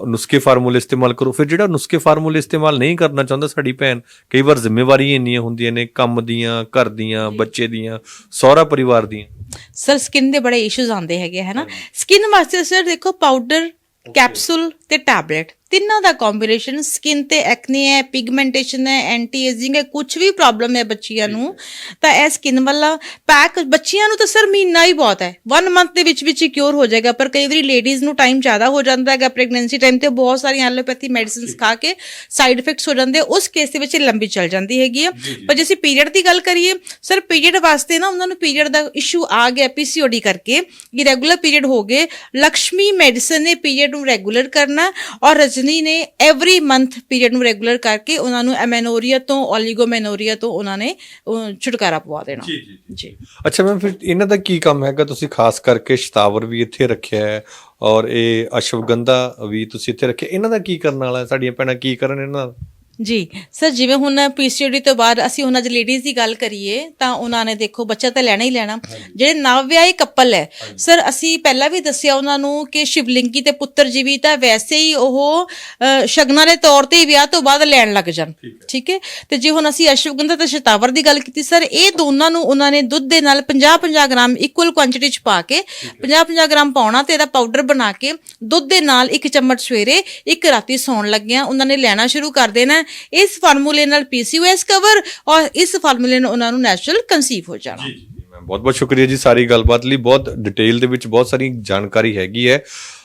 ਨੁਸਖੇ ਫਾਰਮੂਲੇ ਇਸਤੇਮਾਲ ਕਰੋ। ਫਿਰ ਜਿਹੜਾ ਨੁਸਖੇ ਫਾਰਮੂਲੇ ਇਸਤੇਮਾਲ ਨਹੀਂ ਕਰਨਾ ਚਾਹੁੰਦਾ ਸਾਡੀ ਭੈਣ ਕਈ ਵਾਰ ਜ਼ਿੰਮੇਵਾਰੀਆਂ ਇੰਨੀਆਂ ਹੁੰਦੀਆਂ ਨੇ ਕੰਮ ਦੀਆਂ ਘਰ ਦੀਆਂ ਬੱਚੇ ਦੀਆਂ ਸਹੁਰਾ ਪਰਿਵਾਰ ਦੀਆਂ। ਸਰ ਸਕਿਨ ਦੇ ਬੜੇ ਇਸ਼ੂਜ਼ ਆਉਂਦੇ ਹੈਗੇ ਹੈ ਨਾ? ਸਕਿਨ ਵਾਸਤੇ ਸਰ ਦੇਖੋ ਪਾਊਡਰ ਕੈਪਸੂਲ ਤੇ ਟੈਬਲੇਟ ਤਿੰਨਾਂ ਦਾ ਕੰਬੀਨੇਸ਼ਨ ਸਕਿਨ ਤੇ ਐਕਨੇ ਹੈ ਪਿਗਮੈਂਟੇਸ਼ਨ ਹੈ ਐਂਟੀ ਏਜਿੰਗ ਹੈ ਕੁਝ ਵੀ ਪ੍ਰੋਬਲਮ ਹੈ ਬੱਚੀਆਂ ਨੂੰ ਤਾਂ ਇਹ ਸਕਿਨ ਵਾਲਾ ਪੈਕ ਬੱਚੀਆਂ ਨੂੰ ਤਾਂ ਸਰ ਮਹੀਨਾ ਹੀ ਬਹੁਤ ਹੈ। 1 ਮੰਥ ਦੇ ਵਿੱਚ ਵਿੱਚ ਹੀ ਕਿਉਰ ਹੋ ਜਾਏਗਾ ਪਰ ਕਈ ਵਾਰੀ ਲੇਡੀਜ਼ ਨੂੰ ਟਾਈਮ ਜ਼ਿਆਦਾ ਹੋ ਜਾਂਦਾ ਹੈਗਾ ਪ੍ਰੈਗਨੈਂਸੀ ਟਾਈਮ ਤੇ ਬਹੁਤ ਸਾਰੀਆਂ ਐਲੋਪੈਥੀ ਮੈਡੀਸਿਨਸ ਖਾ ਕੇ ਸਾਈਡ ਇਫੈਕਟਸ ਹੋ ਜਾਂਦੇ ਉਸ ਕੇਸ ਦੇ ਵਿੱਚ ਲੰਬੀ ਚੱਲ ਜਾਂਦੀ ਹੈਗੀ ਆ। ਪਰ ਜੇ ਅਸੀਂ ਪੀਰੀਅਡ ਦੀ ਗੱਲ ਕਰੀਏ ਸਰ ਪੀਰੀਅਡ ਵਾਸਤੇ ਨਾ ਉਹਨਾਂ ਨੂੰ ਪੀਰੀਅਡ ਦਾ ਇਸ਼ੂ ਆ ਗਿਆ ਪੀਸੀਓਡੀ ਕਰਕੇ ਇਰੈਗੂਲਰ ਪੀਰੀਅਡ ਹੋ ਗਏ। ਲక్ష్ਮੀ ਮੈਡੀਸਨ ਨੇ ਪੀਰੀਅਡ ਨੂੰ ਰੈਗੂਲਰ ਕਰਨਾ ਔਰ ਰਜਨੀ ਨੇ ਐਵਰੀ ਮੰਥ ਪੀਰੀਅਡ ਨੂੰ ਰੈਗੂਲਰ ਕਰਕੇ ਉਹਨਾਂ ਨੂੰ ਐਮੈਨੋਰੀਆ ਤੋਂ ਓਲੀਗੋਮੈਨੋਰੀਆ ਤੋਂ ਉਹਨਾਂ ਨੇ ਛੁਟਕਾਰਾ ਪਵਾ ਦੇਣਾ। ਜੀ ਜੀ ਅੱਛਾ ਮੈਂ ਫਿਰ ਇਹਨਾਂ ਦਾ ਕੀ ਕੰਮ ਹੈਗਾ? ਤੁਸੀਂ ਖਾਸ ਕਰਕੇ ਸ਼ਤਾਵਰ ਵੀ ਇੱਥੇ ਰੱਖਿਆ ਹੈ ਔਰ ਇਹ ਅਸ਼ਵਗੰਧਾ ਵੀ ਤੁਸੀਂ ਇੱਥੇ ਰੱਖਿਆ। ਇਹਨਾਂ ਦਾ ਕੀ ਕਰਨ ਵਾਲਾ ਸਾਡੀਆਂ ਭੈਣਾਂ ਕੀ ਕਰਨ ਇਹਨਾਂ ਦਾ ਜੀ ਸਰ ਜਿਵੇਂ ਹੁਣ ਪੀਸੀਓਡੀ ਤੋਂ ਬਾਅਦ ਅਸੀਂ ਉਹਨਾਂ ਦੇ ਲੇਡੀਜ਼ ਦੀ ਗੱਲ ਕਰੀਏ ਤਾਂ ਉਹਨਾਂ ਨੇ ਦੇਖੋ ਬੱਚਾ ਤਾਂ ਲੈਣਾ ਹੀ ਲੈਣਾ। ਜਿਹੜੇ ਨਵਵਿਆਹੀ ਕਪਲ ਹੈ ਸਰ ਅਸੀਂ ਪਹਿਲਾਂ ਵੀ ਦੱਸਿਆ ਉਹਨਾਂ ਨੂੰ ਕਿ ਸ਼ਿਵਲਿੰਗੀ ਤੇ ਪੁੱਤਰ ਜੀ ਵੀ ਤਾਂ ਵੈਸੇ ਹੀ ਉਹ ਸ਼ਗਨਾਂ ਦੇ ਤੌਰ ਤੇ ਹੀ ਵਿਆਹ ਤੋਂ ਬਾਅਦ ਲੈਣ ਲੱਗ ਜਾਣ। ਠੀਕ ਹੈ। ਤੇ ਜੇ ਹੁਣ ਅਸੀਂ ਅਸ਼ਵਗੰਧਾ ਤੇ ਸ਼ਤਾਵਰ ਦੀ ਗੱਲ ਕੀਤੀ ਸਰ ਇਹ ਦੋਨਾਂ ਨੂੰ ਉਹਨਾਂ ਨੇ ਦੁੱਧ ਦੇ ਨਾਲ 50-50 ਗ੍ਰਾਮ ਇਕੁਅਲ ਕੁਆਂਟੀਟੀ ਚ ਪਾ ਕੇ 50-50 ਗ੍ਰਾਮ ਪਾਉਣਾ ਤੇ ਇਹਦਾ ਪਾਊਡਰ ਬਣਾ ਕੇ ਦੁੱਧ ਦੇ ਨਾਲ ਇੱਕ ਚਮਚ ਸਵੇਰੇ ਇੱਕ ਰਾਤੀ ਸੌਣ ਲੱਗਿਆਂ ਉਹਨਾਂ ਨੇ ਲੈਣਾ ਸ਼ੁਰੂ ਕਰ ਦੇਣਾ। ਇਸ ਫਾਰਮੂਲੇ ਨਾਲ ਪੀਸੀਓਐਸ ਕਵਰ ਔਰ ਇਸ ਫਾਰਮੂਲੇ ਨਾਲ ਉਹਨਾਂ ਨੂੰ ਨੈਚੁਰਲ ਕਨਸੀਵ ਹੋ ਜਾਣਾ। ਮੈਂ ਬਹੁਤ ਬਹੁਤ ਸ਼ੁਕਰੀਆ ਜੀ ਸਾਰੀ ਗੱਲਬਾਤ ਲਈ। ਬਹੁਤ ਡਿਟੇਲ ਦੇ ਵਿੱਚ ਬਹੁਤ ਸਾਰੀ ਜਾਣਕਾਰੀ ਹੈਗੀ ਹੈ।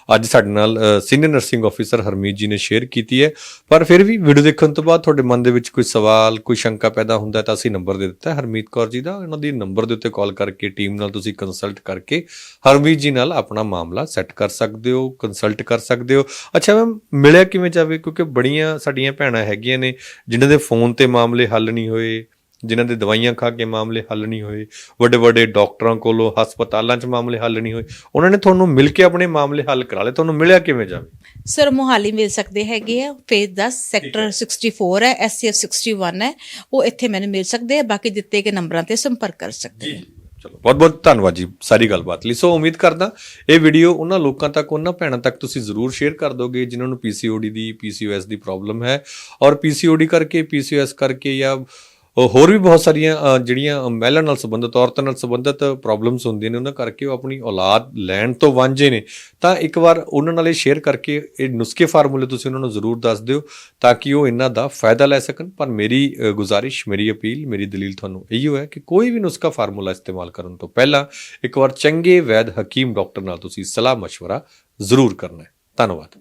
ਅੱਜ ਸਾਡੇ ਨਾਲ ਸੀਨੀਅਰ ਨਰਸਿੰਗ ਆਫੀਸਰ ਹਰਮੀਤ ਜੀ ਨੇ ਸ਼ੇਅਰ ਕੀਤੀ ਹੈ। ਪਰ ਫਿਰ ਵੀ ਵੀਡੀਓ ਦੇਖਣ ਤੋਂ ਬਾਅਦ ਤੁਹਾਡੇ ਮਨ ਦੇ ਵਿੱਚ ਕੋਈ ਸਵਾਲ, ਕੋਈ ਸ਼ੰਕਾ ਪੈਦਾ ਹੁੰਦਾ ਤਾਂ ਅਸੀਂ ਨੰਬਰ ਦੇ ਦਿੱਤਾ ਹਰਮੀਤ ਕੌਰ ਜੀ ਦਾ, ਉਹਨਾਂ ਦੀ ਨੰਬਰ ਦੇ ਉੱਤੇ ਕਾਲ ਕਰਕੇ ਟੀਮ ਨਾਲ ਤੁਸੀਂ ਕੰਸਲਟ ਕਰਕੇ ਹਰਮੀਤ ਜੀ ਨਾਲ ਆਪਣਾ ਮਾਮਲਾ ਸੈੱਟ ਕਰ ਸਕਦੇ ਹੋ ਕੰਸਲਟ ਕਰ ਸਕਦੇ ਹੋ। ਅੱਛਾ ਮੈਮ ਮਿਲਿਆ ਕਿਵੇਂ ਜਾਵੇ? ਕਿਉਂਕਿ ਬੜੀਆਂ ਸਾਡੀਆਂ ਭੈਣਾਂ ਹੈਗੀਆਂ ਨੇ, ਜਿਨ੍ਹਾਂ ਦੇ ਫੋਨ ਤੇ ਮਾਮਲੇ ਹੱਲ ਨਹੀਂ ਹੋਏ ਜਿਨ੍ਹਾਂ ਦੇ ਦਵਾਈਆਂ ਖਾ ਕੇ ਮਾਮਲੇ ਹੱਲ ਨਹੀਂ ਹੋਏ ਵੱਡੇ ਵੱਡੇ ਡਾਕਟਰਾਂ ਕੋਲੋਂ ਹਸਪਤਾਲਾਂ 'ਚ ਮਾਮਲੇ ਹੱਲ ਨਹੀਂ ਹੋਏ ਉਹਨਾਂ ਨੇ ਤੁਹਾਨੂੰ ਮਿਲ ਕੇ ਆਪਣੇ ਮਾਮਲੇ ਹੱਲ ਕਰਾ ਲਏ ਤੁਹਾਨੂੰ ਮਿਲਿਆ ਕਿਵੇਂ ਜਾਵੇ ਸਰ ਮੋਹਾਲੀ ਮਿਲ ਸਕਦੇ ਹੈਗੇ ਆ ਫੇਜ਼ 10 ਸੈਕਟਰ 64 ਹੈ ਐਸਸੀਐਫ 61 ਹੈ ਉਹ ਇੱਥੇ ਮੈਨੂੰ ਮਿਲ ਸਕਦੇ ਆ ਬਾਕੀ ਦਿੱਤੇ ਗਏ ਨੰਬਰਾਂ ਤੇ ਸੰਪਰਕ ਕਰ ਸਕਦੇ ਆ ਚਲੋ ਬਹੁਤ ਬਹੁਤ ਧੰਨਵਾਦ ਜੀ ਸਾਰੀ ਗੱਲਬਾਤ ਲਈ। ਸੋ ਉਮੀਦ ਕਰਦਾ ਇਹ ਵੀਡੀਓ ਉਹਨਾਂ ਲੋਕਾਂ ਤੱਕ ਉਹਨਾਂ ਭੈਣਾਂ ਤੱਕ ਤੁਸੀਂ ਜ਼ਰੂਰ ਸ਼ੇਅਰ ਕਰ ਦੋਗੇ ਜਿਨ੍ਹਾਂ ਨੂੰ ਪੀਸੀਓਡੀ ਦੀ ਪੀਸੀਓਐਸ ਦੀ ਪ੍ਰੋਬਲਮ ਹੈ ਔਰ ਪੀਸੀਓਡੀ ਕਰਕੇ ਪੀਸੀਓਐਸ ਕਰਕੇ ਜਾਂ ਹੋਰ ਵੀ ਬਹੁਤ ਸਾਰੀਆਂ ਅ, ਜਿਹੜੀਆਂ ਮਹਿਲਾ ਨਾਲ ਸੰਬੰਧਿਤ ਔਰਤਾਂ ਨਾਲ ਸੰਬੰਧਿਤ ਪ੍ਰੋਬਲਮਸ ਹੁੰਦੀਆਂ ਨੇ ਉਹਨਾਂ ਕਰਕੇ ਉਹ ਆਪਣੀ ਔਲਾਦ ਲੈਣ ਤੋਂ ਵਾਂਝੇ ਨੇ ਤਾਂ ਇੱਕ ਵਾਰ ਉਹਨਾਂ ਨਾਲ ਇਹ ਸ਼ੇਅਰ ਕਰਕੇ ਇਹ ਨੁਸਖੇ ਫਾਰਮੂਲੇ ਤੁਸੀਂ ਉਹਨਾਂ ਨੂੰ ਜ਼ਰੂਰ ਦੱਸ ਦਿਓ ਤਾਂ ਕਿ ਉਹ ਇਹਨਾਂ ਦਾ ਫਾਇਦਾ ਲੈ ਸਕਣ ਪਰ ਮੇਰੀ ਅ, ਗੁਜ਼ਾਰਿਸ਼ ਮੇਰੀ ਅਪੀਲ ਮੇਰੀ ਦਲੀਲ ਤੁਹਾਨੂੰ ਇਹੀ ਹੈ ਕਿ ਕੋਈ ਵੀ ਨੁਸਖਾ ਫਾਰਮੂਲਾ ਇਸਤੇਮਾਲ ਕਰਨ ਤੋਂ ਪਹਿਲਾਂ ਇੱਕ ਵਾਰ ਚੰਗੇ ਵੈਦ ਹਕੀਮ ਡਾਕਟਰ ਨਾਲ ਤੁਸੀਂ ਸਲਾਹ مشورہ ਜ਼ਰੂਰ ਕਰਨਾ ਹੈ ਧੰਨਵਾਦ